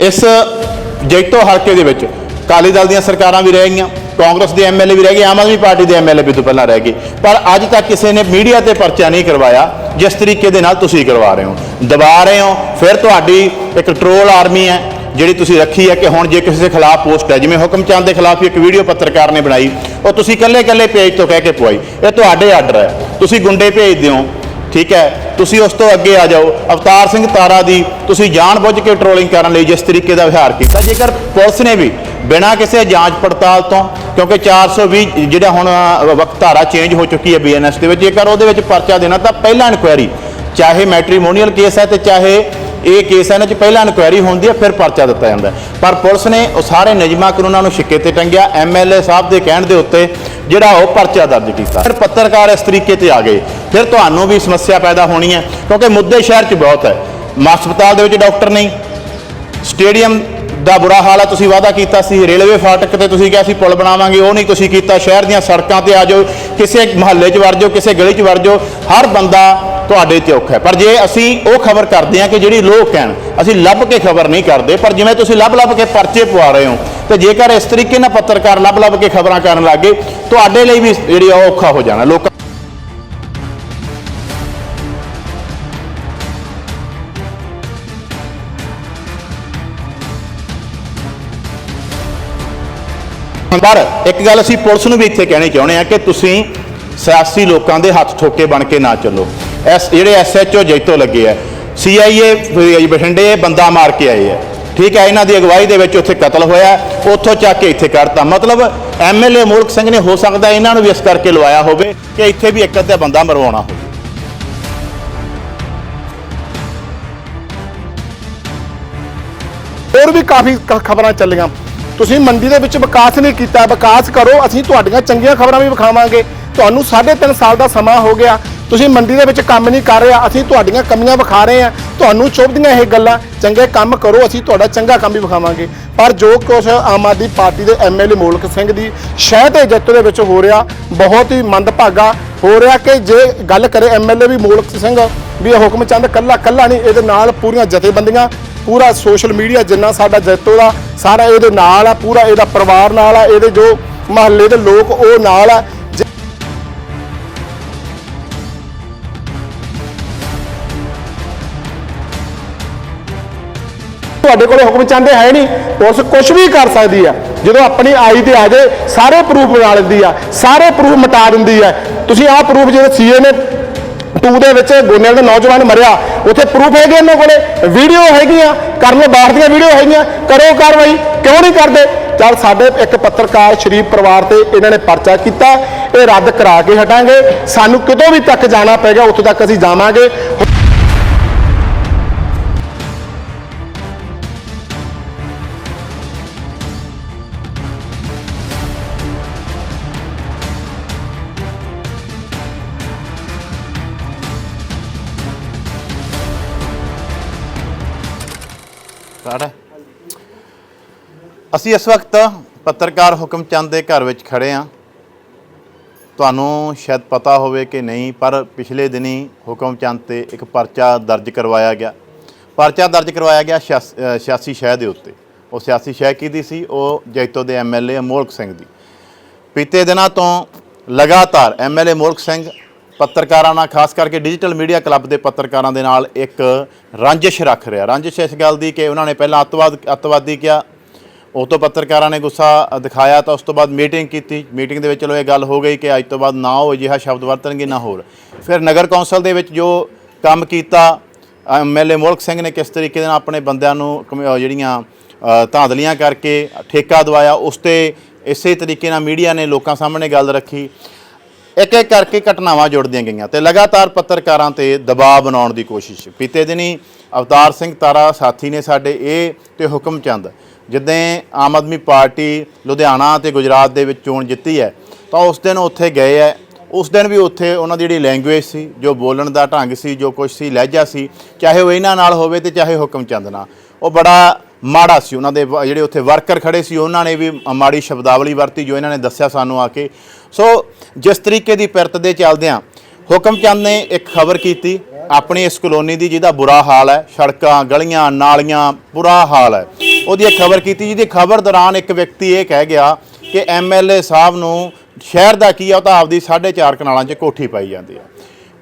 ਇਸ ਜੈਤੋ ਹਲਕੇ ਦੇ ਵਿੱਚ ਅਕਾਲੀ ਦਲ ਦੀਆਂ ਸਰਕਾਰਾਂ ਵੀ ਰਹਿ ਗਈਆਂ, ਕਾਂਗਰਸ ਦੇ ਐਮਐਲਏ ਵੀ ਰਹਿ ਗਏ, ਆਮ ਆਦਮੀ ਪਾਰਟੀ ਦੇ ਐਮਐਲਏ ਵੀ ਤੋਂ ਪਹਿਲਾਂ ਰਹਿ ਗਏ। ਪਰ ਅੱਜ ਤੱਕ ਕਿਸੇ ਨੇ ਮੀਡੀਆ ਤੇ ਪਰਚਾ ਨਹੀਂ ਕਰਵਾਇਆ ਜਿਸ ਤਰੀਕੇ ਦੇ ਨਾਲ ਤੁਸੀਂ ਕਰਵਾ ਰਹੇ ਹੋ। ਦਬਾ ਰਹੇ ਹੋ, ਫਿਰ ਤੁਹਾਡੀ ਇੱਕ ਟਰੋਲ ਆਰਮੀ ਹੈ, ਜਿਹੜੀ ਤੁਸੀਂ ਰੱਖੀ ਹੈ ਕਿ ਹੁਣ ਜੇ ਕਿਸੇ ਦੇ ਖਿਲਾਫ ਪੋਸਟ ਹੈ, ਜਿਵੇਂ ਹੁਕਮ ਚੰਦ ਦੇ ਖਿਲਾਫ ਇੱਕ ਵੀਡੀਓ ਪੱਤਰਕਾਰ ਨੇ ਬਣਾਈ, ਉਹ ਤੁਸੀਂ ਇਕੱਲੇ ਇਕੱਲੇ ਪੇਜ ਤੋਂ ਕਹਿ ਕੇ ਪਵਾਈ ਇਹ ਤੁਹਾਡੇ ਆਰਡਰ ਹੈ। ਤੁਸੀਂ ਗੁੰਡੇ ਭੇਜਦੇ ਹੋ ਠੀਕ ਹੈ? ਤੁਸੀਂ ਉਸ ਤੋਂ ਅੱਗੇ ਆ ਜਾਓ। ਅਵਤਾਰ ਸਿੰਘ ਤਾਰਾ ਦੀ ਤੁਸੀਂ ਜਾਣਬੁੱਝ ਕੇ ਟ੍ਰੋਲਿੰਗ ਕਰਨ ਲਈ ਜਿਸ ਤਰੀਕੇ ਦਾ ਵਿਹਾਰ ਕੀਤਾ, ਜੇਕਰ ਪੁਲਿਸ ਨੇ ਵੀ ਬਿਨਾਂ ਕਿਸੇ ਜਾਂਚ ਪੜਤਾਲ ਤੋਂ, ਕਿਉਂਕਿ 420 ਜਿਹੜਾ ਹੁਣ ਵਕਤ ਧਾਰਾ ਚੇਂਜ ਹੋ ਚੁੱਕੀ ਹੈ ਬੀਐਨਐਸ ਦੇ ਵਿੱਚ, ਜੇਕਰ ਉਹਦੇ ਵਿੱਚ ਪਰਚਾ ਦੇਣਾ, ਤਾਂ ਪਹਿਲਾਂ ਇਨਕੁਆਇਰੀ ਚਾਹੇ ਮੈਟ੍ਰੀਮੋਨੀਅਲ ਕੇਸ ਹੈ ਤੇ ਚਾਹੇ ਇਹ ਕੇਸ ਹੈ, ਇਹਨਾਂ 'ਚ ਪਹਿਲਾਂ ਇਨਕੁਆਇਰੀ ਹੁੰਦੀ ਹੈ, ਫਿਰ ਪਰਚਾ ਦਿੱਤਾ ਜਾਂਦਾ ਪਰ ਪੁਲਿਸ ਨੇ ਉਹ ਸਾਰੇ ਨਿਯਮਾਂ ਕਾਨੂੰਨਾਂ ਨੂੰ ਛਿੱਕੇ ਤੇ ਟੰਗਿਆ। ਐਮਐਲਏ ਸਾਹਿਬ ਦੇ ਕਹਿਣ ਦੇ ਉੱਤੇ ਜਿਹੜਾ ਉਹ ਪਰਚਾ ਦਰਜ ਕੀਤਾ। ਫਿਰ ਪੱਤਰਕਾਰ ਇਸ ਤਰੀਕੇ ਤੇ ਆ ਗਏ। ਫਿਰ ਤੁਹਾਨੂੰ ਵੀ ਸਮੱਸਿਆ ਪੈਦਾ ਹੋਣੀ ਹੈ, ਕਿਉਂਕਿ ਮੁੱਦੇ ਸ਼ਹਿਰ 'ਚ ਬਹੁਤ ਹੈ। ਹਸਪਤਾਲ ਦੇ ਵਿੱਚ ਡਾਕਟਰ ਨਹੀਂ, ਸਟੇਡੀਅਮ ਦਾ ਬੁਰਾ ਹਾਲ ਹੈ ਤੁਸੀਂ ਵਾਅਦਾ ਕੀਤਾ ਸੀ, ਰੇਲਵੇ ਫਾਟਕ ਤੇ ਤੁਸੀਂ ਕਿਹਾ ਸੀ ਪੁਲ ਬਣਾਵਾਂਗੇ, ਉਹ ਨਹੀਂ ਤੁਸੀਂ ਕੀਤਾ, ਸ਼ਹਿਰ ਦੀਆਂ ਸੜਕਾਂ ਤੇ ਆ ਜਾਓ, ਕਿਸੇ ਮਹੱਲੇ 'ਚ ਵੜ ਜਾਓ, ਕਿਸੇ ਗਲੀ 'ਚ ਵੜ ਜਾਓ, ਹਰ ਬੰਦਾ ਤੁਹਾਡੇ ਤੇ ਔਖਾ ਪਰ ਜੇ ਅਸੀਂ ਉਹ ਖਬਰ ਕਰਦੇ ਹਾਂ ਕਿ ਜਿਹੜੀ ਲੋਕ ਕਹਿਣ, ਅਸੀਂ ਲੱਭ ਕੇ ਖਬਰ ਨਹੀਂ ਕਰਦੇ, ਪਰ ਜਿਵੇਂ ਤੁਸੀਂ ਲੱਭ ਲੱਭ ਕੇ ਪਰਚੇ ਪਵਾ ਰਹੇ ਹੋ, ਤੇ ਜੇਕਰ ਇਸ ਤਰੀਕੇ ਨਾਲ ਪੱਤਰਕਾਰ ਲੱਭ ਲੱਭ ਕੇ ਖਬਰਾਂ ਕਰਨ ਲੱਗੇ ਤੁਹਾਡੇ ਲਈ ਵੀ ਜਿਹੜੀ ਉਹ ਔਖਾ ਹੋ ਜਾਣਾ, ਲੋਕਾਂ ਪਰ ਇੱਕ ਗੱਲ ਅਸੀਂ ਪੁਲਿਸ ਨੂੰ ਵੀ ਇੱਥੇ ਕਹਿਣੀ ਚਾਹੁੰਦੇ ਆ ਕਿ ਤੁਸੀਂ ਸਿਆਸੀ ਲੋਕਾਂ ਦੇ ਹੱਥ ਠੋਕੇ ਬਣ ਕੇ ਨਾ ਚੱਲੋ। ਐਸ, ਜਿਹੜੇ ਐਸਐਚਓ ਜੈਤੋ ਲੱਗੇ ਆ ਸੀਆਈਏ ਬਠਿੰਡੇ ਬੰਦਾ ਮਾਰ ਕੇ ਆਏ ਆ। ਠੀਕ ਹੈ, ਇਹਨਾਂ ਦੀ ਅਗਵਾਈ ਦੇ ਵਿੱਚ ਉੱਥੇ ਕਤਲ ਹੋਇਆ, ਉੱਥੋਂ ਚੱਕ ਕੇ ਇੱਥੇ ਕਰਤਾ ਮਤਲਬ ਐਮਐਲਏ ਮੂਲਕ ਸਿੰਘ ਨੇ ਹੋ ਸਕਦਾ ਇਹਨਾਂ ਨੂੰ ਵੀ ਇਸ ਕਰਕੇ ਲਵਾਇਆ ਹੋਵੇ ਕਿ ਇੱਥੇ ਵੀ ਇੱਕ ਅੱਧਾ ਬੰਦਾ ਮਰਵਾਉਣਾ ਹੋਵੇ। ਹੋਰ ਵੀ ਕਾਫੀ ਖਬਰਾਂ ਚੱਲੀਆਂ। ਤੁਸੀਂ ਮੰਡੀ ਦੇ ਵਿੱਚ ਵਿਕਾਸ ਨਹੀਂ ਕੀਤਾ, ਵਿਕਾਸ ਕਰੋ, ਅਸੀਂ ਤੁਹਾਡੀਆਂ ਚੰਗੀਆਂ ਖਬਰਾਂ ਵੀ ਵਿਖਾਵਾਂਗੇ। ਤੁਹਾਨੂੰ 3.5 ਸਾਲ ਦਾ ਸਮਾਂ ਹੋ ਗਿਆ, ਤੁਸੀਂ ਮੰਡੀ ਦੇ ਵਿੱਚ ਕੰਮ ਨਹੀਂ ਕਰ ਰਿਹਾ, ਅਸੀਂ ਤੁਹਾਡੀਆਂ ਕਮੀਆਂ ਵਿਖਾ ਰਹੇ ਹਾਂ। ਤੁਹਾਨੂੰ ਚੁੱਭਦੀਆਂ ਇਹ ਗੱਲਾਂ, ਚੰਗੇ ਕੰਮ ਕਰੋ, ਅਸੀਂ ਤੁਹਾਡਾ ਚੰਗਾ ਕੰਮ ਵੀ ਵਿਖਾਵਾਂਗੇ। ਪਰ ਜੋ ਕੁਛ ਆਮ ਆਦਮੀ ਪਾਰਟੀ ਦੇ ਐਮਐਲਏ ਮੋਲਕ ਸਿੰਘ ਦੀ ਸ਼ਹਿ ਤੇ ਜਿੱਤ ਦੇ ਵਿੱਚ ਹੋ ਰਿਹਾ, ਬਹੁਤ ਹੀ ਮੰਦਭਾਗਾ ਹੋ ਰਿਹਾ ਕਿ ਜੇ ਗੱਲ ਕਰੇ ਐਮਐਲਏ ਵੀ ਮੋਲਕ ਸਿੰਘ ਵੀ ਇਹ ਹੁਕਮ ਚੰਦ ਕੱਲਾ ਕੱਲਾ ਨਹੀਂ, ਇਹਦੇ ਨਾਲ ਪੂਰੀਆਂ ਜਥੇਬੰਦੀਆਂ ਪੂਰਾ ਸੋਸ਼ਲ ਮੀਡੀਆ ਜਿੰਨਾ ਸਾਡਾ ਜੈਤੋ ਦਾ, ਸਾਰਾ ਇਹਦੇ ਨਾਲ ਆ, ਪੂਰਾ ਇਹਦਾ ਪਰਿਵਾਰ ਨਾਲ ਆ, ਇਹਦੇ ਜੋ ਮਹੱਲੇ ਦੇ ਲੋਕ ਉਹ ਨਾਲ ਆ। ਤੁਹਾਡੇ ਕੋਲੇ ਹੁਕਮ ਚਾਹੁੰਦੇ ਹੈ ਨਹੀਂ, ਪੁਲਿਸ ਕੁਝ ਵੀ ਕਰ ਸਕਦੀ ਆ। ਜਦੋਂ ਆਪਣੀ ਆਈ ਤੇ ਆ ਜਾਏ, ਸਾਰੇ ਪ੍ਰੂਫ ਬਣਾ ਲੈਂਦੀ ਆ, ਸਾਰੇ ਪ੍ਰੂਫ ਮਿਟਾ ਦਿੰਦੀ ਆ। ਤੁਸੀਂ ਆਹ ਪ੍ਰੂਫ ਜਿਹੜੇ ਸੀਏ ਨੇ ਟੂ ਦੇ ਵਿੱਚ ਗੋਨੇਲ ਦਾ ਨੌਜਵਾਨ ਮਰਿਆ। ਉੱਥੇ ਪ੍ਰੂਫ ਹੈਗੇ ਇਹਨਾਂ ਕੋਲੇ। ਵੀਡੀਓ ਹੈਗੀਆਂ। ਕਰਨ ਬਾਹਰ ਦੀਆਂ ਵੀਡੀਓ ਹੈਗੀਆਂ। ਕਰੋ ਕਾਰਵਾਈ। ਕਿਉਂ ਨਹੀਂ ਕਰਦੇ? ਚਲ ਸਾਡੇ ਇੱਕ ਪੱਤਰਕਾਰ ਸ਼ਰੀਫ ਪਰਿਵਾਰ ਤੇ ਇਹਨਾਂ ਨੇ ਪਰਚਾ ਕੀਤਾ। ਇਹ ਰੱਦ ਕਰਾ ਕੇ ਹਟਾਂਗੇ। ਸਾਨੂੰ ਕਿਤੋਂ ਵੀ ਤੱਕ ਜਾਣਾ ਪੈਗਾ ਉੱਥੋਂ ਤੱਕ ਅਸੀਂ ਜਾਵਾਂਗੇ। ਅਸੀਂ ਇਸ ਵਕਤ ਪੱਤਰਕਾਰ ਹੁਕਮ ਚੰਦ ਦੇ ਘਰ ਵਿੱਚ ਖੜੇ ਹਾਂ। ਤੁਹਾਨੂੰ ਸ਼ਾਇਦ ਪਤਾ ਹੋਵੇ ਕਿ ਨਹੀਂ ਪਰ ਪਿਛਲੇ ਦਿਨੀ ਹੁਕਮ ਚੰਦ ਤੇ ਇੱਕ ਪਰਚਾ ਦਰਜ ਕਰਵਾਇਆ ਗਿਆ। ਪਰਚਾ ਦਰਜ ਕਰਵਾਇਆ ਗਿਆ ਸਿਆਸ- ਅ, ਸਿਆਸੀ ਸ਼ਹਿ ਦੇ ਉੱਤੇ। ਉਹ ਸਿਆਸੀ ਸ਼ਹਿ ਕਿਹਦੀ ਸੀ? ਉਹ ਜੈਤੋ ਦੇ ਐਮਐਲਏ ਅਮੋਲਕ ਸਿੰਘ ਦੀ। ਬੀਤੇ ਦਿਨਾਂ ਤੋਂ ਲਗਾਤਾਰ ਐਮਐਲਏ ਮੋਲਕ ਸਿੰਘ ਪੱਤਰਕਾਰਾਂ ਨਾਲ ਖਾਸ ਕਰਕੇ ਡਿਜੀਟਲ ਮੀਡੀਆ ਕਲੱਬ ਦੇ ਪੱਤਰਕਾਰਾਂ ਦੇ ਨਾਲ ਇੱਕ ਰੰਜਿਸ਼ ਰੱਖ ਰਿਹਾ। ਰੰਜਿਸ਼ ਇਸ ਗੱਲ ਦੀ ਕਿ ਉਹਨਾਂ ਨੇ ਪਹਿਲਾਂ ਅੱਤਵਾਦ ਅੱਤਵਾਦੀ ਕਿਹਾ ਉਹ ਤੋਂ ਪੱਤਰਕਾਰਾਂ ਨੇ ਗੁੱਸਾ ਦਿਖਾਇਆ ਤਾਂ ਉਸ ਤੋਂ ਬਾਅਦ ਮੀਟਿੰਗ ਕੀਤੀ। ਮੀਟਿੰਗ ਦੇ ਵਿੱਚ ਚਲੋ ਇਹ ਗੱਲ ਹੋ ਗਈ ਕਿ ਅੱਜ ਤੋਂ ਬਾਅਦ ਨਾ ਉਹ ਅਜਿਹਾ ਸ਼ਬਦ ਵਰਤਣਗੇ ਨਾ ਹੋਰ। ਫਿਰ ਨਗਰ ਕੌਂਸਲ ਦੇ ਵਿੱਚ ਜੋ ਕੰਮ ਕੀਤਾ ਐਮਐਲਏ ਮੁਲਕ ਸਿੰਘ ਨੇ ਕਿਸ ਤਰੀਕੇ ਦੇ ਨਾਲ ਆਪਣੇ ਬੰਦਿਆਂ ਨੂੰ ਕਮ- ਜਿਹੜੀਆਂ ਅ, ਧਾਂਦਲੀਆਂ ਕਰਕੇ ਠੇਕਾ ਦਵਾਇਆ ਉਸ ਤੇ ਇਸੇ ਤਰੀਕੇ ਨਾਲ ਮੀਡੀਆ ਨੇ ਲੋਕਾਂ ਸਾਹਮਣੇ ਗੱਲ ਰੱਖੀ। ਇੱਕ ਇੱਕ ਕਰਕੇ ਘਟਨਾਵਾਂ ਜੁੜਦੀਆਂ ਗਈਆਂ ਤੇ ਲਗਾਤਾਰ ਪੱਤਰਕਾਰਾਂ ਤੇ ਦਬਾਅ ਬਣਾਉਣ ਦੀ ਕੋਸ਼ਿਸ਼। ਬੀਤੇ ਦਿਨੀ ਅਵਤਾਰ ਸਿੰਘ ਤਾਰਾ ਸਾਥੀ ਨੇ ਸਾਡੇ ਇਹ ਤੇ ਹੁਕਮ ਚੰਦ ਜਿੱਦਾਂ ਆਮ ਆਦਮੀ ਪਾਰਟੀ ਲੁਧਿਆਣਾ ਤੇ ਗੁਜਰਾਤ ਦੇ ਵਿੱਚ ਚੋਣ ਜਿੱਤੀ ਹੈ, ਤਾਂ ਉਸ ਦਿਨ ਉੱਥੇ ਗਏ ਹੈ। ਉਸ ਦਿਨ ਵੀ ਉੱਥੇ ਉਹਨਾਂ ਦੀ ਜਿਹੜੀ ਲੈਂਗੁਏਜ ਸੀ, ਜੋ ਬੋਲਣ ਦਾ ਢੰਗ ਸੀ, ਜੋ ਕੁਝ ਸੀ, ਲਹਿਜਾ ਸੀ, ਚਾਹੇ ਉਹ ਇਹਨਾਂ ਨਾਲ ਹੋਵੇ ਤੇ ਚਾਹੇ ਹੁਕਮ ਚੰਦ ਨਾਲ। ਉਹ ਬੜਾ ਮਾੜਾ ਸੀ ਉਹਨਾਂ ਦੇ ਵ- ਜਿਹੜੇ ਉੱਥੇ ਵਰਕਰ ਖੜੇ ਸੀ, ਉਹਨਾਂ ਨੇ ਵੀ ਮਾੜੀ ਸ਼ਬਦਾਵਲੀ ਵਰਤੀ ਜੋ ਇਹਨਾਂ ਨੇ ਦੱਸਿਆ ਸਾਨੂੰ ਆ ਕੇ। ਸੋ ਜਿਸ ਤਰੀਕੇ ਦੀ ਪਿਰਤ ਦੇ ਚੱਲਦਿਆਂ ਹੁਕਮ ਚੰਦ ਨੇ ਇੱਕ ਖਬਰ ਕੀਤੀ, ਆਪਣੀ ਇਸ ਕਲੋਨੀ ਦੀ ਜਿਹਦਾ ਬੁਰਾ ਹਾਲ ਹੈ, ਸੜਕਾਂ, ਗਲੀਆਂ, ਨਾਲੀਆਂ, ਬੁਰਾ ਹਾਲ ਹੈ। ਉਹਦੀ ਇੱਕ ਖਬਰ ਕੀਤੀ, ਜਿਹਦੀ ਖਬਰ ਦੌਰਾਨ ਇੱਕ ਵਿਅਕਤੀ ਇਹ ਕਹਿ ਗਿਆ ਕਿ ਐਮਐਲਏ ਸਾਹਿਬ ਨੂੰ ਸ਼ਹਿਰ ਦਾ ਕੀ ਆ, ਉਹ ਤਾਂ ਆਪਦੀ 4.5 ਕਨਾਲਾਂ 'ਚ ਕੋਠੀ ਪਾਈ ਜਾਂਦੀ ਆ।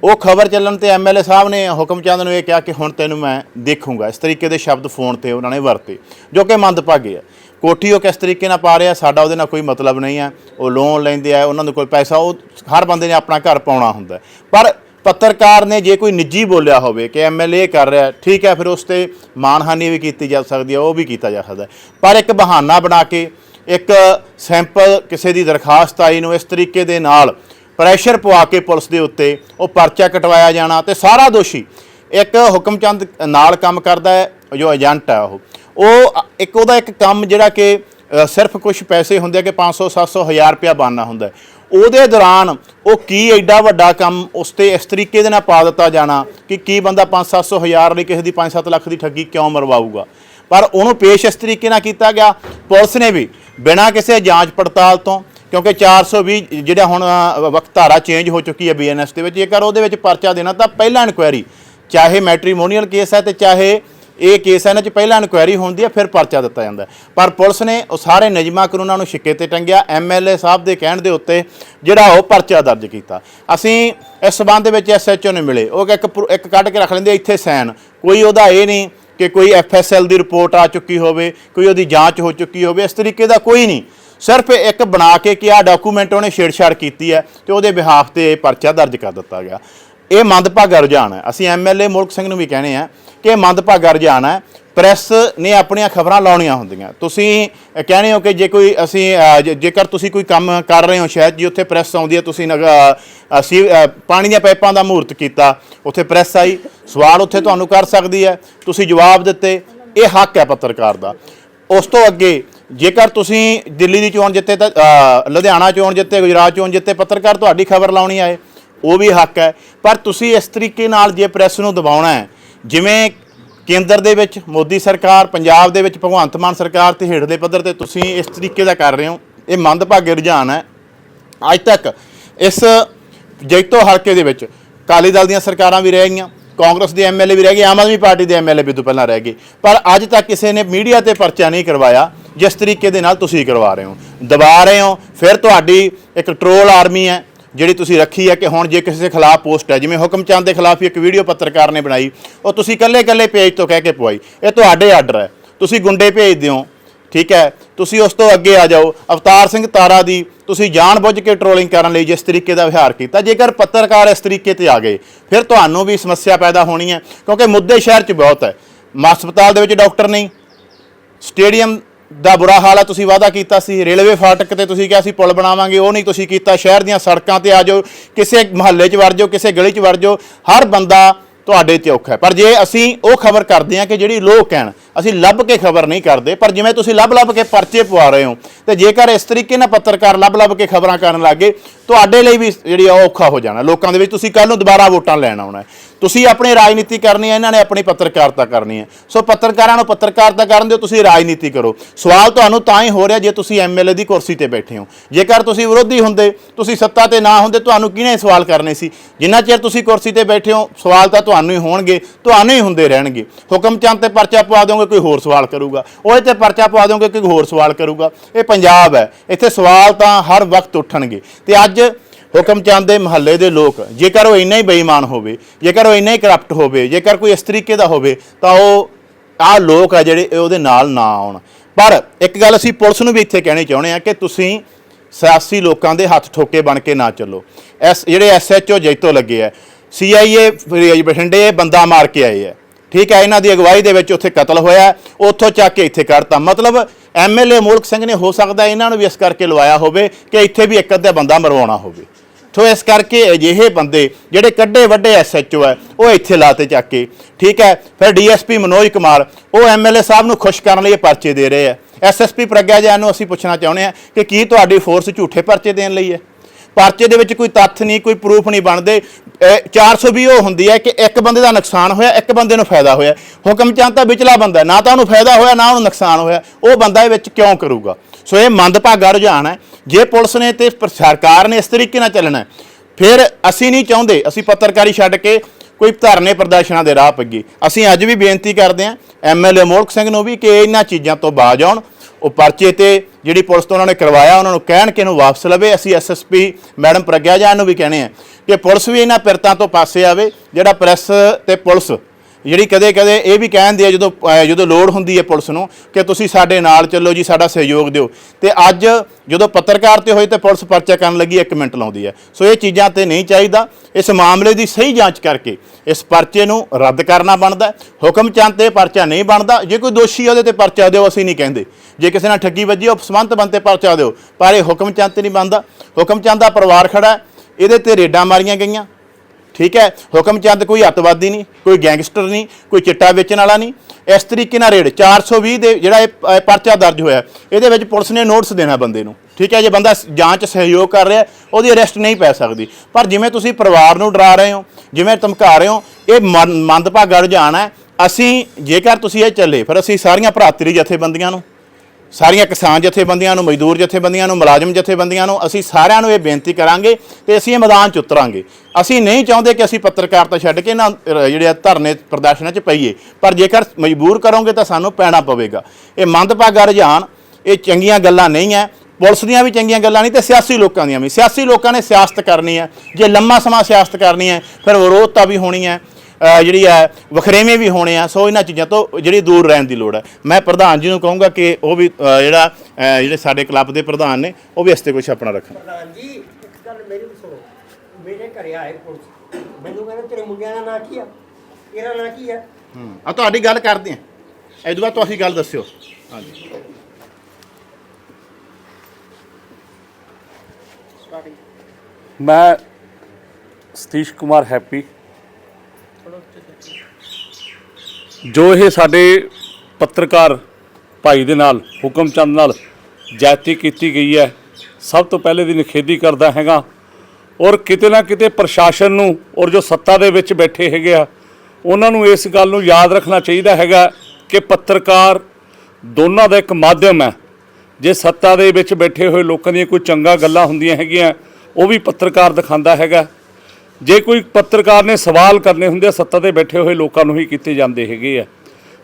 ਉਹ ਖਬਰ ਚੱਲਣ ਤੇ ਐਮਐਲਏ ਸਾਹਿਬ ਨੇ ਹੁਕਮ ਚੰਦ ਨੂੰ ਇਹ ਕਿਹਾ ਕਿ ਹੁਣ ਤੈਨੂੰ ਮੈਂ ਦੇਖੂੰਗਾ। ਇਸ ਤਰੀਕੇ ਦੇ ਸ਼ਬਦ ਫੋਨ ਤੇ ਉਹਨਾਂ ਨੇ ਵਰਤੇ, ਜੋ ਕਿ ਮੰਦਭਾਗੇ ਆ ਕੋਠੀ ਉਹ ਕਿਸ ਤਰੀਕੇ ਨਾਲ ਪਾ ਰਿਹਾ, ਸਾਡਾ ਉਹਦੇ ਨਾਲ ਕੋਈ ਮਤਲਬ ਨਹੀਂ ਹੈ। ਉਹ ਲੋਨ ਲੈਂਦੇ ਆ, ਉਹਨਾਂ ਦੇ ਕੋਲ ਪੈਸਾ, ਉਹ ਹਰ ਬੰਦੇ ਨੇ ਆਪਣਾ ਘਰ ਪਾਉਣਾ ਹੁੰਦਾ। ਪਰ ਪੱਤਰਕਾਰ ਨੇ ਜੇ ਕੋਈ ਨਿੱਜੀ ਬੋਲਿਆ ਹੋਵੇ ਕਿ ਐਮਐਲਏ ਕਰ ਰਿਹਾ, ਠੀਕ ਹੈ, ਫਿਰ ਉਸ ਤੇ ਮਾਨਹਾਨੀ ਵੀ ਕੀਤੀ ਜਾ ਸਕਦੀ ਹੈ, ਉਹ ਵੀ ਕੀਤਾ ਜਾ ਸਕਦਾ ਪਰ ਇੱਕ ਬਹਾਨਾ ਬਣਾ ਕੇ, ਇੱਕ ਸੈਂਪਲ ਕਿਸੇ ਦੀ ਦਰਖਾਸਤ ਆਈ ਨੂੰ ਇਸ ਤਰੀਕੇ ਦੇ ਨਾਲ ਪ੍ਰੈਸ਼ਰ ਪਵਾ ਕੇ ਪੁਲਿਸ ਦੇ ਉੱਤੇ, ਉਹ ਪਰਚਾ ਕਟਵਾਇਆ ਜਾਣਾ ਤੇ ਸਾਰਾ ਦੋਸ਼ੀ ਇੱਕ ਹੁਕਮਚੰਦ ਨਾਲ ਕੰਮ ਕਰਦਾ ਹੈ, ਜੋ ਏਜੰਟ ਹੈ ਉਹ। ਉਹ ਇੱਕ ਉਹਦਾ ਇੱਕ ਕੰਮ ਜਿਹੜਾ ਕਿ ਸਿਰਫ ਕੁਝ ਪੈਸੇ ਹੁੰਦੇ ਆ ਕਿ 500 700 1000 ਰੁਪਇਆ ਬਣਨਾ ਹੁੰਦਾ ਉਹਦੇ ਦੌਰਾਨ ਉਹ ਕੀ ਐਡਾ ਵੱਡਾ ਕੰਮ ਉਸ ਤੇ ਇਸ ਤਰੀਕੇ ਦੇ ਨਾਲ ਪਾ ਦਿੱਤਾ ਜਾਣਾ ਕਿ ਕੀ ਬੰਦਾ 5 700 ਹਜ਼ਾਰ ਲਈ ਕਿਸੇ ਦੀ 5-7 ਲੱਖ ਦੀ ਠੱਗੀ ਕਿਉਂ ਮਰਵਾਊਗਾ? ਪਰ ਉਹਨੂੰ ਪੇਸ਼ ਇਸ ਤਰੀਕੇ ਨਾਲ ਕੀਤਾ ਗਿਆ। ਪੁਲਿਸ ਨੇ ਵੀ ਬਿਨਾਂ ਕਿਸੇ ਜਾਂਚ ਪੜਤਾਲ ਤੋਂ ਕਿਉਂਕਿ 420 ਜਿਹੜਾ ਹੁਣ ਅ, ਵਕਤ ਧਾਰਾ ਚੇਂਜ ਹੋ ਚੁੱਕੀ ਹੈ ਬੀਐਨਐਸ ਦੇ ਵਿੱਚ ਜੇਕਰ ਉਹਦੇ ਵਿੱਚ ਪਰਚਾ ਦੇਣਾ ਤਾਂ ਪਹਿਲਾਂ ਇਨਕੁਆਇਰੀ ਚਾਹੇ ਮੈਟ੍ਰੀਮੋਨੀਅਲ ਕੇਸ ਹੈ ਤੇ ਚਾਹੇ ਇਹ ਕੇਸ ਹੈ ਇਹਨਾਂ 'ਚ ਪਹਿਲਾਂ ਇਨਕੁਆਇਰੀ ਹੁੰਦੀ ਹੈ, ਫਿਰ ਪਰਚਾ ਦਿੱਤਾ ਜਾਂਦਾ ਪਰ ਪੁਲਿਸ ਨੇ ਉਹ ਸਾਰੇ ਨਿਯਮਾਂ ਕਾਨੂੰਨਾਂ ਨੂੰ ਛਿੱਕੇ ਤੇ ਟੰਗਿਆ ਐਮਐਲਏ ਸਾਹਿਬ ਦੇ ਕਹਿਣ ਦੇ ਉੱਤੇ ਜਿਹੜਾ ਉਹ ਪਰਚਾ ਦਰਜ ਕੀਤਾ। ਅਸੀਂ ਇਸ ਸਬੰਧ ਦੇ ਵਿੱਚ ਐਸਐਚਓ ਨੇ ਮਿਲੇ। ਉਹ ਇੱਕ ਪ੍ਰੋ- ਇੱਕ ਕੱਢ ਕੇ ਰੱਖ ਲੈਂਦੇ ਇੱਥੇ ਸੈਨ। ਕੋਈ ਉਹਦਾ ਇਹ ਨਹੀਂ ਕਿ ਕੋਈ ਐਫਐਸਐਲ ਦੀ ਰਿਪੋਰਟ ਆ ਚੁੱਕੀ ਹੋਵੇ, ਕੋਈ ਉਹਦੀ ਜਾਂਚ ਹੋ ਚੁੱਕੀ ਹੋਵੇ, ਇਸ ਤਰੀਕੇ ਦਾ ਕੋਈ ਨਹੀਂ। ਸਿਰਫ ਇੱਕ ਬਣਾ ਕੇ ਕਿ ਆ ਡਾਕੂਮੈਂਟ ਉਹਨੇ ਛੇੜਛਾੜ ਕੀਤੀ ਹੈ ਤੇ ਉਹਦੇ ਬਿਹਾਫ ਤੇ ਇਹ ਪਰਚਾ ਦਰਜ ਕਰ ਦਿੱਤਾ ਗਿਆ। ਇਹ ਮੰਦਭਾਗਾ ਰੁਝਾਨ ਹੈ। ਅਸੀਂ ਐਮਐਲਏ ਮੁਲਕ ਸਿੰਘ ਨੂੰ ਵੀ ਕਹਿੰਦੇ ਆ ਕਿ ਇਹ ਮੰਦਭਾਗਾ ਰੁਝਾਨ ਹੈ। ਪ੍ਰੈਸ ਨੇ ਆਪਣੀਆਂ ਖਬਰਾਂ ਲਾਉਣੀਆਂ ਹੁੰਦੀਆਂ। ਤੁਸੀਂ ਅ, ਕਹਿੰਦੇ ਹੋ ਕਿ ਜੇ ਕੋਈ ਅਸੀਂ ਜੇਕਰ ਤੁਸੀਂ ਕੋਈ ਕੰਮ ਕਰ ਰਹੇ ਹੋ ਸ਼ਾਇਦ ਜੀ ਉੱਥੇ ਪ੍ਰੈਸ ਆਉਂਦੀ ਹੈ ਤੁਸੀਂ ਨਗ- ਅਸੀਂ ਪਾਣੀ ਦੀਆਂ ਪਾਈਪਾਂ ਦਾ ਮਹੂਰਤ ਕੀਤਾ। ਉੱਥੇ ਪ੍ਰੈਸ ਆਈ। ਸਵਾਲ ਉੱਥੇ ਤੁਹਾਨੂੰ ਕਰ ਸਕਦੀ ਹੈ। ਤੁਸੀਂ ਜਵਾਬ ਦਿੱਤੇ। ਇਹ ਹੱਕ ਹੈ ਪੱਤਰਕਾਰ ਦਾ। ਉਸ ਤੋਂ ਅੱਗੇ ਜੇਕਰ ਤੁਸੀਂ ਦਿੱਲੀ ਦੀ ਚੋਣ ਜਿੱਤੇ ਤਾਂ ਲੁਧਿਆਣਾ ਚੋਣ ਜਿੱਤੇ ਗੁਜਰਾਤ ਚੋਣ ਜਿੱਤੇ ਪੱਤਰਕਾਰ ਤੁਹਾਡੀ ਖਬਰ ਲਾਉਣੀ ਆਏ। ਉਹ ਵੀ ਹੱਕ ਹੈ। ਪਰ ਤੁਸੀਂ ਇਸ ਤਰੀਕੇ ਨਾਲ ਜੇ ਪ੍ਰੈਸ ਨੂੰ ਦਬਾਉਣਾ ਹੈ ਜਿਵੇਂ ਕੇਂਦਰ ਦੇ ਵਿੱਚ ਮੋਦੀ ਸਰਕਾਰ, ਪੰਜਾਬ ਦੇ ਵਿੱਚ ਭਗਵੰਤ ਮਾਨ ਸਰਕਾਰ ਤੇ ਹੇਠਲੇ ਪੱਧਰ ਤੇ ਤੁਸੀਂ ਇਸ ਤਰੀਕੇ ਦਾ ਕਰ ਰਹੇ ਹੋ। ਇਹ ਮੰਦਭਾਗੇ ਰੁਝਾਨ ਹੈ। ਅੱਜ ਤੱਕ ਇਸ ਜੈਤੋ ਹਲਕੇ ਦੇ ਵਿੱਚ ਕਾਲੀ ਦਲ ਦੀਆਂ ਸਰਕਾਰਾਂ ਵੀ ਰਹਿ ਗਈਆਂ, ਕਾਂਗਰਸ ਦੇ ਐਮਐਲਏ ਵੀ ਰਹਿ ਗਏ, ਆਮ ਆਦਮੀ ਪਾਰਟੀ ਦੇ ਐਮਐਲਏ ਵੀ ਤੋਂ ਪਹਿਲਾਂ ਰਹਿ ਗਏ। ਪਰ ਅੱਜ ਤੱਕ ਕਿਸੇ ਨੇ ਮੀਡੀਆ ਤੇ ਪਰਚਾ ਨਹੀਂ ਕਰਵਾਇਆ ਜਿਸ ਤਰੀਕੇ ਦੇ ਨਾਲ ਤੁਸੀਂ ਕਰਵਾ ਰਹੇ ਹੋ। ਦਬਾ ਰਹੇ ਹੋ। ਫਿਰ ਤੁਹਾਡੀ ਇੱਕ ਟਰੋਲ ਆਰਮੀ ਹੈ। ਜਿਹੜੀ ਤੁਸੀਂ ਰੱਖੀ ਹੈ ਕਿ ਹੁਣ ਜੇ ਕਿਸੇ ਦੇ ਖਿਲਾਫ ਪੋਸਟ ਹੈ, ਜਿਵੇਂ ਹੁਕਮ ਚੰਦ ਦੇ ਖਿਲਾਫ ਇੱਕ ਵੀਡੀਓ ਪੱਤਰਕਾਰ ਨੇ ਬਣਾਈ, ਉਹ ਤੁਸੀਂ ਇਕੱਲੇ-ਇਕੱਲੇ ਪੇਜ ਤੋਂ ਕਹਿ ਕੇ ਪਵਾਈ। ਇਹ ਤੁਹਾਡੇ ਆਰਡਰ ਹੈ। ਤੁਸੀਂ ਗੁੰਡੇ ਭੇਜਦੇ ਹੋ ਠੀਕ ਹੈ? ਤੁਸੀਂ ਉਸ ਤੋਂ ਅੱਗੇ ਆ ਜਾਓ। ਅਵਤਾਰ ਸਿੰਘ ਤਾਰਾ ਦੀ ਤੁਸੀਂ ਜਾਣਬੁੱਝ ਕੇ ਟ੍ਰੋਲਿੰਗ ਕਰਨ ਲਈ ਜਿਸ ਤਰੀਕੇ ਦਾ ਵਿਹਾਰ ਕੀਤਾ, ਜੇਕਰ ਪੱਤਰਕਾਰ ਇਸ ਤਰੀਕੇ ਤੇ ਆ ਗਏ, ਫਿਰ ਤੁਹਾਨੂੰ ਵੀ ਸਮੱਸਿਆ ਪੈਦਾ ਹੋਣੀ ਹੈ, ਕਿਉਂਕਿ ਮੁੱਦੇ ਸ਼ਹਿਰ 'ਚ ਬਹੁਤ ਹੈ। ਹਸਪਤਾਲ ਦੇ ਵਿੱਚ ਡਾਕਟਰ ਨਹੀਂ, ਸਟੇਡੀਅਮ ਦਾ ਬੁਰਾ ਹਾਲ ਹੈ ਤੁਸੀਂ ਵਾਅਦਾ ਕੀਤਾ ਸੀ, ਰੇਲਵੇ ਫਾਟਕ ਤੇ ਤੁਸੀਂ ਕਿਹਾ ਸੀ ਪੁਲ ਬਣਾਵਾਂਗੇ, ਉਹ ਨਹੀਂ ਤੁਸੀਂ ਕੀਤਾ, ਸ਼ਹਿਰ ਦੀਆਂ ਸੜਕਾਂ ਤੇ ਆ ਜਾਓ, ਕਿਸੇ ਮੁਹੱਲੇ 'ਚ ਵੜ ਜਾਓ, ਕਿਸੇ ਗਲੀ 'ਚ ਵੜ ਜਾਓ, ਹਰ ਬੰਦਾ ਤੁਹਾਡੇ ਤੇ ਔਖਾ ਪਰ ਜੇ ਅਸੀਂ ਉਹ ਖਬਰ ਕਰਦੇ ਹਾਂ ਕਿ ਜਿਹੜੀ ਲੋਕ ਕਹਿਣ ਅਸੀਂ ਲੱਭ ਕੇ ਖਬਰ ਨਹੀਂ ਕਰਦੇ, ਪਰ ਜਿਵੇਂ ਤੁਸੀਂ ਲੱਭ ਲੱਭ ਕੇ ਪਰਚੇ ਪਵਾ ਰਹੇ ਹੋ, ਤੇ ਜੇਕਰ ਇਸ ਤਰੀਕੇ ਨਾਲ ਪੱਤਰਕਾਰ ਲੱਭ ਲੱਭ ਕੇ ਖਬਰਾਂ ਕਰਨ ਲੱਗੇ, ਤੁਹਾਡੇ ਲਈ ਵੀ ਜਿਹੜੀ ਆ ਉਹ ਔਖਾ ਹੋ ਜਾਣਾ। ਲੋਕਾਂ ਦੇ ਵਿੱਚ ਤੁਸੀਂ ਕੱਲ ਨੂੰ ਦੁਬਾਰਾ ਵੋਟਾਂ ਲੈਣ ਆਉਣਾ ਤੁਸੀਂ ਆਪਣੀ ਰਾਜਨੀਤੀ ਕਰਨੀ ਹੈ, ਇਹਨਾਂ ਨੇ ਆਪਣੀ ਪੱਤਰਕਾਰਤਾ ਕਰਨੀ ਹੈ। ਸੋ ਪੱਤਰਕਾਰਾਂ ਨੂੰ ਪੱਤਰਕਾਰਤਾ ਕਰਨ ਦਿਓ, ਤੁਸੀਂ ਰਾਜਨੀਤੀ ਕਰੋ। ਸਵਾਲ ਤੁਹਾਨੂੰ ਤਾਂ ਹੀ ਹੋ ਰਿਹਾ ਜੇ ਤੁਸੀਂ ਐਮਐਲਏ ਦੀ ਕੁਰਸੀ ਤੇ ਬੈਠੇ ਹੋ। ਜੇਕਰ ਤੁਸੀਂ ਵਿਰੋਧੀ ਹੁੰਦੇ, ਤੁਸੀਂ ਸੱਤਾ ਤੇ ਨਾ ਹੁੰਦੇ, ਤੁਹਾਨੂੰ ਕਿਹਨੇ ਸਵਾਲ ਕਰਨੇ ਸੀ? ਜਿੰਨਾ ਚਿਰ ਤੁਸੀਂ ਕੁਰਸੀ ਤੇ ਬੈਠੇ ਹੋ, ਸਵਾਲ ਤਾਂ ਤੁਹਾਨੂੰ ਹੀ ਹੋਣਗੇ, ਤੁਹਾਨੂੰ ਹੀ ਹੁੰਦੇ ਰਹਿਣਗੇ। ਹੁਕਮ ਚੰਦ ਤੇ ਪਰਚਾ ਪਵਾ ਦੋਗੇ ਕੋਈ ਹੋਰ ਸਵਾਲ ਕਰੂਗਾ। ਉਹਦੇ ਤੇ ਪਰਚਾ ਪਵਾ ਦੋਗੇ ਕੋਈ ਹੋਰ ਸਵਾਲ ਕਰੂਗਾ। ਇਹ ਪੰਜਾਬ ਹੈ। ਇੱਥੇ ਸਵਾਲ ਤਾਂ ਹਰ ਵਕਤ ਉੱਠਣਗੇ। ਤੇ ਅੱਜ ਹੁਕਮ ਚੰਦ ਦੇ ਮਹੱਲੇ ਦੇ ਲੋਕ, ਜੇਕਰ ਉਹ ਇੰਨਾ ਹੀ ਬੇਈਮਾਨ ਹੋਵੇ, ਜੇਕਰ ਉਹ ਇੰਨਾ ਹੀ ਕਰਪਟ ਹੋਵੇ, ਜੇਕਰ ਕੋਈ ਇਸ ਤਰੀਕੇ ਦਾ ਹੋਵੇ, ਤਾਂ ਉਹ ਆਹ ਲੋਕ ਆ ਜਿਹੜੇ ਉਹਦੇ ਨਾਲ ਨਾ ਆਉਣ। ਪਰ ਇੱਕ ਗੱਲ ਅਸੀਂ ਪੁਲਿਸ ਨੂੰ ਵੀ ਇੱਥੇ ਕਹਿਣੀ ਚਾਹੁੰਦੇ ਆ ਕਿ ਤੁਸੀਂ ਸਿਆਸੀ ਲੋਕਾਂ ਦੇ ਹੱਥ ਠੋਕੇ ਬਣ ਕੇ ਨਾ ਚੱਲੋ। ਐਸ, ਜਿਹੜੇ ਐਸਐਚਓ ਜੈਤੋ ਲੱਗੇ ਆ ਸੀਆਈਏ ਬਠਿੰਡੇ ਬੰਦਾ ਮਾਰ ਕੇ ਆਏ ਆ। ਠੀਕ ਹੈ, ਇਹਨਾਂ ਦੀ ਅਗਵਾਈ ਦੇ ਵਿੱਚ ਉੱਥੇ ਕਤਲ ਹੋਇਆ ਉੱਥੋਂ ਚੱਕ ਕੇ ਇੱਥੇ ਕਰਤਾ ਮਤਲਬ ਐਮਐਲਏ ਮੂਲਕ ਸਿੰਘ ਨੇ ਹੋ ਸਕਦਾ ਇਹਨਾਂ ਨੂੰ ਵੀ ਇਸ ਕਰਕੇ ਲਵਾਇਆ ਹੋਵੇ ਕਿ ਇੱਥੇ ਵੀ ਇੱਕ ਅੱਧਾ ਬੰਦਾ ਮਰਵਾਉਣਾ ਹੋਵੇ। ਸੋ ਇਸ ਕਰਕੇ ਅਜਿਹੇ ਬੰਦੇ ਜਿਹੜੇ ਕੱਡੇ ਵੱਡੇ ਐਸਐਚਓ ਹੈ, ਉਹ ਇੱਥੇ ਲਾਤੇ ਚੱਕ ਕੇ। ਠੀਕ ਹੈ, ਫਿਰ ਡੀਐਸਪੀ ਮਨੋਜ ਕੁਮਾਰ, ਉਹ ਐਮਐਲਏ ਸਾਹਿਬ ਨੂੰ ਖੁਸ਼ ਕਰਨ ਲਈ ਇਹ ਪਰਚੇ ਦੇ ਰਹੇ ਆ ਐਸਐਸਪੀ ਪ੍ਰਗਿਆ ਜੈਨ ਨੂੰ ਅਸੀਂ ਪੁੱਛਣਾ ਚਾਹੁੰਦੇ ਆ ਕਿ ਕੀ ਤੁਹਾਡੀ ਫੋਰਸ ਝੂਠੇ ਪਰਚੇ ਦੇਣ ਲਈ ਹੈ? ਪਰਚੇ ਦੇ ਵਿੱਚ ਕੋਈ ਤੱਥ ਨਹੀਂ, ਕੋਈ ਪ੍ਰੂਫ ਨਹੀਂ ਬਣਦੇ। ਇਹ 420 ਉਹ ਹੁੰਦੀ ਹੈ ਕਿ ਇੱਕ ਬੰਦੇ ਦਾ ਨੁਕਸਾਨ ਹੋਇਆ, ਇੱਕ ਬੰਦੇ ਨੂੰ ਫਾਇਦਾ ਹੋਇਆ। ਹੁਕਮ ਚੰਦ ਤਾਂ ਵਿਚਲਾ ਬੰਦਾ ਨਾ ਤਾਂ ਉਹਨੂੰ ਫਾਇਦਾ ਹੋਇਆ, ਨਾ ਉਹਨੂੰ ਨੁਕਸਾਨ ਹੋਇਆ। ਉਹ ਬੰਦਾ ਇਹ ਵਿੱਚ ਕਿਉਂ ਕਰੂਗਾ? ਸੋ ਇਹ ਮੰਦਭਾਗਾ ਰੁਝਾਨ ਹੈ। ਜੇ ਪੁਲਿਸ ਨੇ ਤੇ ਸਰਕਾਰ ਨੇ ਇਸ ਤਰੀਕੇ ਨਾਲ ਚੱਲਣਾ ਫਿਰ ਅਸੀਂ ਨਹੀਂ ਚਾਹੁੰਦੇ, ਅਸੀਂ ਪੱਤਰਕਾਰੀ ਛੱਡ ਕੇ ਕੋਈ ਧਰਨੇ ਪ੍ਰਦਰਸ਼ਨਾਂ ਦੇ ਰਾਹ ਪਈਏ ਅਸੀਂ ਅੱਜ ਵੀ ਬੇਨਤੀ ਕਰਦੇ ਹਾਂ ਐਮਐਲਏ ਮੋਲਕ ਸਿੰਘ ਨੂੰ ਵੀ ਕਿ ਇਹਨਾਂ ਚੀਜ਼ਾਂ ਤੋਂ ਬਾਜ ਆਉਣ। ਉਹ ਪਰਚੇ ਤੇ ਜਿਹੜੀ ਪੁਲਿਸ ਤੋਂ ਉਹਨਾਂ ਨੇ ਕਰਵਾਇਆ, ਉਹਨਾਂ ਨੂੰ ਕਹਿਣ ਕਿ ਇਹਨੂੰ ਵਾਪਸ ਲਵੇ। ਅਸੀਂ ਐਸਐਸਪੀ ਮੈਡਮ ਪ੍ਰਗਿਆ ਜਾਨ ਨੂੰ ਵੀ ਕਹਿੰਦੇ ਆ ਕਿ ਪੁਲਿਸ ਵੀ ਇਹਨਾਂ ਪਿਰਤਾਂ ਤੋਂ ਪਾਸੇ ਆਵੇ, ਜਿਹੜਾ ਪ੍ਰੈਸ ਤੇ ਪੁਲਿਸ ਜਿਹੜੀ ਕਦੇ ਕਦੇ ਇਹ ਵੀ ਕਹਿੰਦੇ ਆ ਜਦੋਂ ਜਦੋਂ ਲੋੜ ਹੁੰਦੀ ਹੈ ਪੁਲਿਸ ਨੂੰ ਕਿ ਤੁਸੀਂ ਸਾਡੇ ਨਾਲ ਚੱਲੋ ਜੀ, ਸਾਡਾ ਸਹਿਯੋਗ ਦਿਓ। ਤੇ ਅੱਜ ਜਦੋਂ ਪੱਤਰਕਾਰ ਤੇ ਹੋਏ ਤੇ ਪੁਲਿਸ ਪਰਚਾ ਕਰਨ ਲੱਗੀ 1 ਮਿੰਟ ਲਾਉਂਦੀ ਹੈ। ਸੋ ਇਹ ਚੀਜ਼ਾਂ ਤੇ ਨਹੀਂ ਚਾਹੀਦਾ। ਇਸ ਮਾਮਲੇ ਦੀ ਸਹੀ ਜਾਂਚ ਕਰਕੇ ਇਸ ਪਰਚੇ ਨੂੰ ਰੱਦ ਕਰਨਾ ਬਣਦਾ ਹੁਕਮ ਚੰਦ ਤੇ ਪਰਚਾ ਨਹੀਂ ਬਣਦਾ। ਜੇ ਕੋਈ ਦੋਸ਼ੀ ਉਹਦੇ ਤੇ ਪਰਚਾ ਦਿਓ, ਅਸੀਂ ਨਹੀਂ ਕਹਿੰਦੇ। ਜੇ ਕਿਸੇ ਨਾਲ ਠੱਗੀ ਵੱਜੀ, ਉਹ ਸਬੰਧ ਬੰਦੇ ਪਰਚਾ ਦਿਓ। ਪਰ ਇਹ ਹੁਕਮ ਚੰਦ ਤੇ ਨਹੀਂ ਬਣਦਾ। ਹੁਕਮ ਚੰਦ ਦਾ ਪਰਿਵਾਰ ਖੜਾ ਇਹਦੇ ਤੇ ਰੇਡਾਂ ਮਾਰੀਆਂ ਗਈਆਂ। ਠੀਕ ਹੈ? ਹੁਕਮ ਚੰਦ ਕੋਈ ਅੱਤਵਾਦੀ ਨਹੀਂ, ਕੋਈ ਗੈਂਗਸਟਰ ਨਹੀਂ, ਕੋਈ ਚਿੱਟਾ ਵੇਚਣ ਵਾਲਾ ਨਹੀਂ। ਇਸ ਤਰੀਕੇ ਨਾਲ ਰੇਡ 420 ਦੇ ਜਿਹੜਾ ਇਹ ਪਰਚਾ ਦਰਜ ਹੋਇਆ, ਇਹਦੇ ਵਿੱਚ ਪੁਲਿਸ ਨੇ ਨੋਟਿਸ ਦੇਣਾ ਬੰਦੇ ਨੂੰ। ਠੀਕ ਹੈ, ਜੇ ਬੰਦਾ ਜਾਂਚ ਸਹਿਯੋਗ ਕਰ ਰਿਹਾ, ਉਹਦੀ ਅਰੈਸਟ ਨਹੀਂ ਪੈ ਸਕਦੀ। ਪਰ ਜਿਵੇਂ ਤੁਸੀਂ ਪਰਿਵਾਰ ਨੂੰ ਡਰਾ ਰਹੇ ਹੋ, ਜਿਵੇਂ ਧਮਕਾ ਰਹੇ ਹੋ, ਇਹ ਮੰਦਭਾਗਾ ਰੁਝਾਨ ਹੈ। ਅਸੀਂ ਜੇਕਰ ਤੁਸੀਂ ਇਹ ਚੱਲੇ, ਫਿਰ ਅਸੀਂ ਸਾਰੀਆਂ ਭਰਾਤਰੀ ਜਥੇਬੰਦੀਆਂ ਨੂੰ ਸਾਰੀਆਂ ਕਿਸਾਨ ਜਥੇਬੰਦੀਆਂ ਨੂੰ, ਮਜ਼ਦੂਰ ਜਥੇਬੰਦੀਆਂ ਨੂੰ, ਮੁਲਾਜ਼ਮ ਜਥੇਬੰਦੀਆਂ ਨੂੰ ਅਸੀਂ ਸਾਰਿਆਂ ਨੂੰ ਇਹ ਬੇਨਤੀ ਕਰਾਂਗੇ ਤੇ ਅਸੀਂ ਇਹ ਮੈਦਾਨ 'ਚ ਉਤਰਾਂਗੇ। ਅਸੀਂ ਨਹੀਂ ਚਾਹੁੰਦੇ ਕਿ ਅਸੀਂ ਪੱਤਰਕਾਰਤਾ ਛੱਡ ਕੇ ਨਾ ਜਿਹੜੇ ਆ ਧਰਨੇ ਪ੍ਰਦਰਸ਼ਨਾਂ 'ਚ ਪਈਏ, ਪਰ ਜੇਕਰ ਮਜਬੂਰ ਕਰੋਗੇ ਤਾਂ ਸਾਨੂੰ ਪੈਣਾ ਪਵੇਗਾ। ਇਹ ਮੰਦਭਾਗਾ ਰੁਝਾਨ, ਇਹ ਚੰਗੀਆਂ ਗੱਲਾਂ ਨਹੀਂ ਹੈ। ਪੁਲਿਸ ਦੀਆਂ ਵੀ ਚੰਗੀਆਂ ਗੱਲਾਂ ਨਹੀਂ ਤੇ ਸਿਆਸੀ ਲੋਕਾਂ ਦੀਆਂ ਵੀ। ਸਿਆਸੀ ਲੋਕਾਂ ਨੇ ਸਿਆਸਤ ਕਰਨੀ ਹੈ। ਜੇ ਲੰਮਾ ਸਮਾਂ ਸਿਆਸਤ ਕਰਨੀ ਹੈ, ਫਿਰ ਵਿਰੋਧਤਾ ਵੀ ਹੋਣੀ ਹੈ। ਜਿਹੜੀ ਹੈ ਵਖਰੇਵੇਂ ਵੀ ਹੋਣੇ ਆ ਸੋ ਇਹਨਾਂ ਚੀਜ਼ਾਂ ਤੋਂ ਜਿਹੜੀ ਦੂਰ ਰਹਿਣ ਦੀ ਲੋੜ ਹੈ। ਮੈਂ ਪ੍ਰਧਾਨ ਜੀ ਨੂੰ ਕਹੂੰਗਾ ਕਿ ਉਹ ਵੀ ਜਿਹੜਾ ਜਿਹੜੇ ਸਾਡੇ ਕਲੱਬ ਦੇ ਪ੍ਰਧਾਨ ਨੇ ਉਹ ਵੀ ਇਸ ਤੇ ਕੁਝ ਆਪਣਾ ਰੱਖਣ। ਪ੍ਰਧਾਨ ਜੀ ਇੱਕ ਗੱਲ ਮੇਰੀ ਵੀ ਸੁਣੋ। ਮੇਰੇ ਘਰੇ ਆਏ ਪੁਲਿਸ। ਮੈਨੂੰ ਕਹਿੰਦੇ ਤੇਰੇ ਮੁੰਡਿਆਂ ਦਾ ਨਾਂ ਕੀ ਆ? ਤੇਰਾ ਨਾਂ ਕੀ ਆ? ਆ ਤੁਹਾਡੀ ਗੱਲ ਕਰਦੇ ਆ। ਇਹ ਬਾਅਦ ਤੁਸੀਂ ਗੱਲ ਦੱਸਿਓ। ਹਾਂਜੀ। ਮੈਂ ਸਤੀਸ਼ ਕੁਮਾਰ ਹੈਪੀ। ਜੋ ਇਹ ਸਾਡੇ ਪੱਤਰਕਾਰ ਭਾਈ ਦੇ ਨਾਲ, ਹੁਕਮ ਚੰਦ ਨਾਲ ਜਾਤੀ ਕੀਤੀ ਗਈ ਹੈ, ਸਭ ਤੋਂ ਪਹਿਲੇ ਦੀ ਨਿਖੇਧੀ ਕਰਦਾ ਹੈਗਾ। ਔਰ ਕਿਤੇ ਨਾ ਕਿਤੇ ਪ੍ਰਸ਼ਾਸਨ ਨੂੰ, ਔਰ ਜੋ ਸੱਤਾ ਦੇ ਵਿੱਚ ਬੈਠੇ ਹੈਗੇ ਆ, ਉਹਨਾਂ ਨੂੰ ਇਸ ਗੱਲ ਨੂੰ ਯਾਦ ਰੱਖਣਾ ਚਾਹੀਦਾ ਹੈਗਾ ਕਿ ਪੱਤਰਕਾਰ ਦੋਨਾਂ ਦਾ ਇੱਕ ਮਾਧਿਅਮ ਹੈ। ਜੇ ਸੱਤਾ ਦੇ ਵਿੱਚ ਬੈਠੇ ਹੋਏ ਲੋਕਾਂ ਦੀਆਂ ਕੋਈ ਚੰਗਾ ਗੱਲਾਂ ਹੁੰਦੀਆਂ ਹੈਗੀਆਂ, ਉਹ ਵੀ ਪੱਤਰਕਾਰ ਦਿਖਾਉਂਦਾ ਹੈਗਾ। ਜੇ ਕੋਈ ਪੱਤਰਕਾਰ ਨੇ ਸਵਾਲ ਕਰਨੇ ਹੁੰਦੇ ਆ, ਸੱਤਾ ਤੇ ਬੈਠੇ ਹੋਏ ਲੋਕਾਂ ਨੂੰ ਹੀ ਕੀਤੇ ਜਾਂਦੇ ਹੈਗੇ ਆ।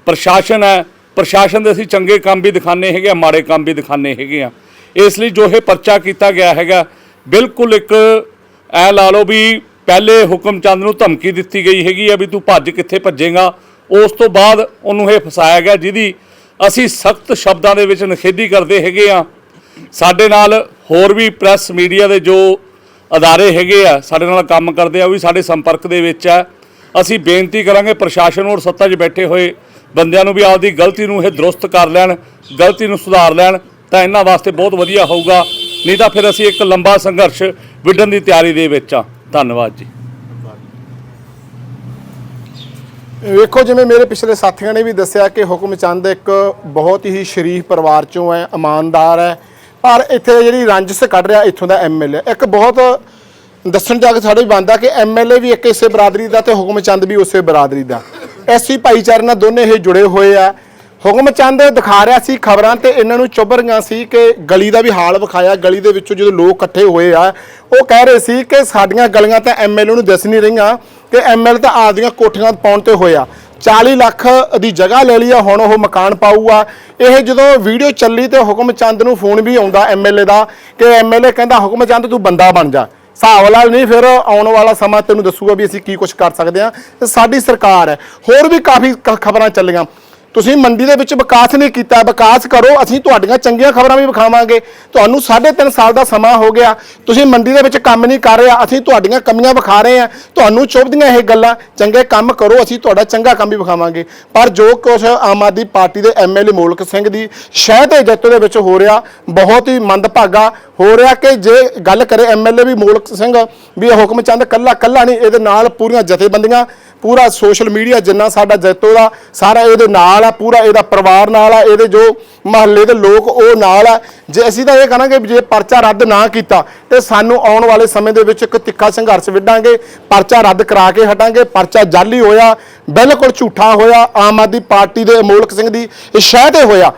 ਪ੍ਰਸ਼ਾਸਨ ਹੈ, ਪ੍ਰਸ਼ਾਸਨ ਦੇ ਅਸੀਂ ਚੰਗੇ ਕੰਮ ਵੀ ਦਿਖਾਣੇ ਹੈਗੇ ਆ, ਮਾੜੇ ਕੰਮ ਵੀ ਦਿਖਾਣੇ ਹੈਗੇ ਆ। ਇਸ ਲਈ ਜੋ ਇਹ ਪਰਚਾ ਕੀਤਾ ਗਿਆ ਹੈਗਾ, ਬਿਲਕੁਲ ਇੱਕ ਐ ਲਾ ਲਓ ਵੀ ਪਹਿਲੇ ਹੁਕਮ ਚੰਦ ਨੂੰ ਧਮਕੀ ਦਿੱਤੀ ਗਈ ਹੈਗੀ ਆ ਵੀ ਤੂੰ ਭੱਜ ਕਿੱਥੇ ਭੱਜੇਗਾ। ਉਸ ਤੋਂ ਬਾਅਦ ਉਹਨੂੰ ਇਹ ਫਸਾਇਆ ਗਿਆ, ਜਿਹਦੀ ਅਸੀਂ ਸਖਤ ਸ਼ਬਦਾਂ ਦੇ ਵਿੱਚ ਨਿਖੇਧੀ ਕਰਦੇ ਹੈਗੇ ਆ। ਸਾਡੇ ਨਾਲ ਹੋਰ ਵੀ ਪ੍ਰੈਸ ਮੀਡੀਆ ਦੇ ਜੋ ਅਦਾਰੇ ਹੈਗੇ ਆ, ਸਾਡੇ ਨਾਲ ਕੰਮ ਕਰਦੇ ਆ, ਉਹ ਵੀ ਸਾਡੇ ਸੰਪਰਕ ਦੇ ਵਿੱਚ ਆ। ਅਸੀਂ ਬੇਨਤੀ ਕਰਾਂਗੇ ਪ੍ਰਸ਼ਾਸਨ ਔਰ ਸੱਤਾ 'ਚ ਬੈਠੇ ਹੋਏ ਬੰਦਿਆਂ ਨੂੰ ਵੀ ਆਪਦੀ ਗਲਤੀ ਨੂੰ ਇਹ ਦਰੁਸਤ ਕਰ ਲੈਣ, ਗਲਤੀ ਨੂੰ ਸੁਧਾਰ ਲੈਣ, ਤਾਂ ਇਹਨਾਂ ਵਾਸਤੇ ਬਹੁਤ ਵਧੀਆ ਹੋਊਗਾ। ਨਹੀਂ ਤਾਂ ਫਿਰ ਅਸੀਂ ਇੱਕ ਲੰਬਾ ਸੰਘਰਸ਼ ਵਿੱਢਣ ਦੀ ਤਿਆਰੀ ਦੇ ਵਿੱਚ ਆ। ਧੰਨਵਾਦ ਜੀ। ਵੇਖੋ, ਜਿਵੇਂ ਮੇਰੇ ਪਿਛਲੇ ਸਾਥੀਆਂ ਨੇ ਵੀ ਦੱਸਿਆ ਕਿ ਹੁਕਮ ਚੰਦ ਇੱਕ ਬਹੁਤ ਹੀ ਸ਼ਰੀਫ ਪਰਿਵਾਰ ਚੋਂ ਹੈ, ਇਮਾਨਦਾਰ ਹੈ ਪਰ ਇੱਥੇ ਜਿਹੜੀ ਰੰਜਸ ਕੱਢ ਰਿਹਾ ਇੱਥੋਂ ਦਾ ਐਮਐਲਏ ਇੱਕ ਬਹੁਤ ਦੱਸਣ ਜਾ ਕੇ ਸਾਡੇ ਵੀ ਬੰਦਾ ਕਿ ਐਮਐਲਏ ਵੀ ਇੱਕ ਇਸੇ ਬਰਾਦਰੀ ਦਾ ਤੇ ਹੁਕਮ ਚੰਦ ਵੀ ਉਸੇ ਬਰਾਦਰੀ ਦਾ। ਐਸੀ ਭਾਈਚਾਰੇ ਨਾਲ ਦੋਨੇ ਇਹ ਜੁੜੇ ਹੋਏ ਆ। ਹੁਕਮ ਚੰਦ ਦਿਖਾ ਰਿਹਾ ਸੀ ਖਬਰਾਂ ਤੇ ਇਹਨਾਂ ਨੂੰ ਚੁੱਭ ਰਹੀਆਂ ਸੀ ਕਿ ਗਲੀ ਦਾ ਵੀ ਹਾਲ ਵਿਖਾਇਆ। ਗਲੀ ਦੇ ਵਿੱਚੋਂ ਜਦੋਂ ਲੋਕ ਇਕੱਠੇ ਹੋਏ ਆ, ਉਹ ਕਹਿ ਰਹੇ ਸੀ ਕਿ ਸਾਡੀਆਂ ਗਲੀਆਂ ਤਾਂ ਐਮਐਲਏ ਨੂੰ ਦੱਸ ਨਹੀਂ ਰਹੀਆਂ ਕਿ ਐਮਐਲਏ ਤਾਂ ਆਪਦੀਆਂ ਕੋਠੀਆਂ ਪਾਉਣ ਤੇ ਹੋਇਆ। 40 ਲੱਖ ਦੀ ਜਗ੍ਹਾ ਲੈ ਲਈ ਆ, ਹੁਣ ਉਹ ਮਕਾਨ ਪਾਊਗਾ। ਇਹ ਜਦੋਂ ਵੀਡੀਓ ਚੱਲੀ ਤੇ ਹੁਕਮ ਚੰਦ ਨੂੰ ਫੋਨ ਵੀ ਆਉਂਦਾ ਐਮਐਲਏ ਦਾ ਕਿ ਐਮਐਲਏ ਕਹਿੰਦਾ, ਹੁਕਮ ਚੰਦ, ਤੂੰ ਬੰਦਾ ਬਣ ਜਾ। ਹਿਸਾਬ ਨਾਲ ਨਹੀਂ, ਫਿਰ ਆਉਣ ਵਾਲਾ ਸਮਾਂ ਤੈਨੂੰ ਦੱਸੂਗਾ ਵੀ ਅਸੀਂ ਕੀ ਕੁਝ ਕਰ ਸਕਦੇ ਹਾਂ। ਤੇ ਸਾਡੀ ਸਰਕਾਰ ਹੈ। ਹੋਰ ਵੀ ਕਾਫੀ ਖਬਰਾਂ ਚੱਲੀਆਂ। ਤੁਸੀਂ ਮੰਡੀ ਦੇ ਵਿੱਚ ਵਿਕਾਸ ਨਹੀਂ ਕੀਤਾ, ਵਿਕਾਸ ਕਰੋ, ਅਸੀਂ ਤੁਹਾਡੀਆਂ ਚੰਗੀਆਂ ਖਬਰਾਂ ਵੀ ਵਿਖਾਵਾਂਗੇ। ਤੁਹਾਨੂੰ 3.5 ਸਾਲ ਦਾ ਸਮਾਂ ਹੋ ਗਿਆ, ਤੁਸੀਂ ਮੰਡੀ ਦੇ ਵਿੱਚ ਕੰਮ ਨਹੀਂ ਕਰ ਰਿਹਾ, ਅਸੀਂ ਤੁਹਾਡੀਆਂ ਕਮੀਆਂ ਵਿਖਾ ਰਹੇ ਹਾਂ, ਤੁਹਾਨੂੰ ਚੁੱਭਦੀਆਂ ਇਹ ਗੱਲਾਂ, ਚੰਗੇ ਕੰਮ ਕਰੋ, ਅਸੀਂ ਤੁਹਾਡਾ ਚੰਗਾ ਕੰਮ ਵੀ ਵਿਖਾਵਾਂਗੇ। ਪਰ ਜੋ ਕੁਛ ਆਮ ਆਦਮੀ ਪਾਰਟੀ ਦੇ ਐਮਐਲਏ ਮੋਲਕ ਸਿੰਘ ਦੀ ਸ਼ਹਿ ਦੇ ਜੱਤੋ ਦੇ ਵਿੱਚ ਹੋ ਰਿਹਾ, ਬਹੁਤ ਹੀ ਮੰਦਭਾਗਾ ਹੋ ਰਿਹਾ ਕਿ ਜੇ ਗੱਲ ਕਰੇ ਐਮਐਲਏ ਵੀ ਮੋਲਕ ਸਿੰਘ ਵੀ ਇਹ ਹੁਕਮ ਚੰਦ ਕੱਲਾ ਕੱਲਾ ਨਹੀਂ, ਇਹਦੇ ਨਾਲ ਪੂਰੀਆਂ ਜਥੇਬੰਦੀਆਂ, ਪੂਰਾ ਸੋਸ਼ਲ ਮੀਡੀਆ ਜਿੰਨਾ ਸਾਡਾ ਜੈਤੋ ਦਾ, ਸਾਰਾ ਇਹਦੇ ਨਾਲ ਆ, ਪੂਰਾ ਇਹਦਾ ਪਰਿਵਾਰ ਨਾਲ ਆ, ਇਹਦੇ ਜੋ ਮਹੱਲੇ ਦੇ ਲੋਕ ਉਹ ਨਾਲ ਆ। ਜੇ ਅਸੀਂ ਤਾਂ ਇਹ ਕਹਾਂਗੇ ਵੀ ਜੇ ਪਰਚਾ ਰੱਦ ਨਾ ਕੀਤਾ, ਤੇ ਸਾਨੂੰ ਆਉਣ ਵਾਲੇ ਸਮੇਂ ਦੇ ਵਿੱਚ ਇੱਕ ਤਿੱਖਾ ਸੰਘਰਸ਼ ਵਿੱਢਾਂਗੇ, ਪਰਚਾ ਰੱਦ ਕਰਾ ਕੇ ਹਟਾਂਗੇ, ਪਰਚਾ ਜਾਲੀ ਹੋਇਆ, ਬਿਲਕੁਲ ਝੂਠਾ ਹੋਇਆ, ਆਮ ਆਦਮੀ ਪਾਰਟੀ ਦੇ ਅਮੋਲਕ ਸਿੰਘ ਦੀ ਸ਼ਹਿ ਤੇ ਹੋਇਆ।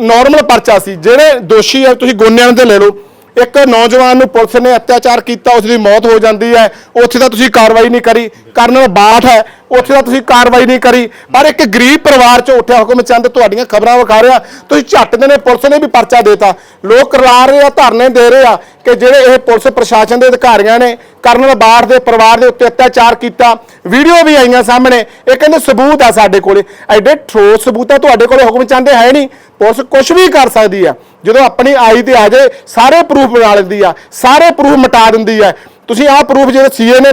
ਨਾਰਮਲ ਪਰਚਾ ਸੀ, ਜਿਹੜੇ ਦੋਸ਼ੀ ਆ, ਤੁਸੀਂ ਗੋਨਿਆਂ ਤੇ ਲੈ ਲਓ। ਇੱਕ ਨੌਜਵਾਨ ਨੂੰ ਪੁਲਿਸ ਨੇ ਅਤਿਆਚਾਰ ਕੀਤਾ, ਉਸ ਦੀ ਮੌਤ ਹੋ ਜਾਂਦੀ ਹੈ। ਉੱਥੇ ਤਾਂ ਤੁਸੀਂ ਕਾਰਵਾਈ ਨਹੀਂ ਕਰੀ। ਕਰਨਲ ਬਾਠ ਹੈ। ਉੱਥੇ ਤਾਂ ਤੁਸੀਂ ਕਾਰਵਾਈ ਨਹੀਂ ਕਰੀ। ਪਰ ਇੱਕ ਗਰੀਬ ਪਰਿਵਾਰ ਚ ਉੱਠਿਆ ਹੁਕਮ ਚੰਦ, ਤੁਹਾਡੀਆਂ ਖਬਰਾਂ ਵਿਖਾ ਰਿਹਾ। ਤੁਸੀਂ ਝੱਟ ਦੇ ਨੇ, ਪੁਲਿਸ ਨੇ ਵੀ ਪਰਚਾ ਦੇਤਾ। ਲੋਕ ਕਰਲਾ ਰਹੇ ਆ, ਧਰਨੇ ਦੇ ਰਹੇ ਆ ਕਿ ਜਿਹੜੇ ਇਹ ਪੁਲਿਸ ਪ੍ਰਸ਼ਾਸਨ ਦੇ ਅਧਿਕਾਰੀਆਂ ਨੇ ਕਰਨਲ ਬਾਠ ਦੇ ਪਰਿਵਾਰ ਦੇ ਉੱਤੇ ਅਤਿਆਚਾਰ ਕੀਤਾ। ਵੀਡੀਓ ਵੀ ਆਈਆਂ ਸਾਹਮਣੇ। ਇਹ ਕਹਿੰਦੇ ਸਬੂਤ ਆ ਸਾਡੇ ਕੋਲੇ। ਐਡੇ ਠੋਸ ਸਬੂਤ ਆ ਤੁਹਾਡੇ ਕੋਲੇ ਹੁਕਮ ਚੰਦ ਹੈ ਨਹੀਂ। ਪੁਲਿਸ ਕੁਝ ਵੀ ਕਰ ਸਕਦੀ ਆ। ਜਦੋਂ ਆਪਣੀ ਆਈ ਤੇ ਆ ਜਾਏ, ਸਾਰੇ ਪ੍ਰੂਫ ਬਣਾ ਲੈਂਦੀ ਆ, ਸਾਰੇ ਪ੍ਰੂਫ ਮਿਟਾ ਦਿੰਦੀ ਆ। ਤੁਸੀਂ ਆਹ ਪ੍ਰੂਫ ਜਿਹੜੇ ਸੀਏ ਨੇ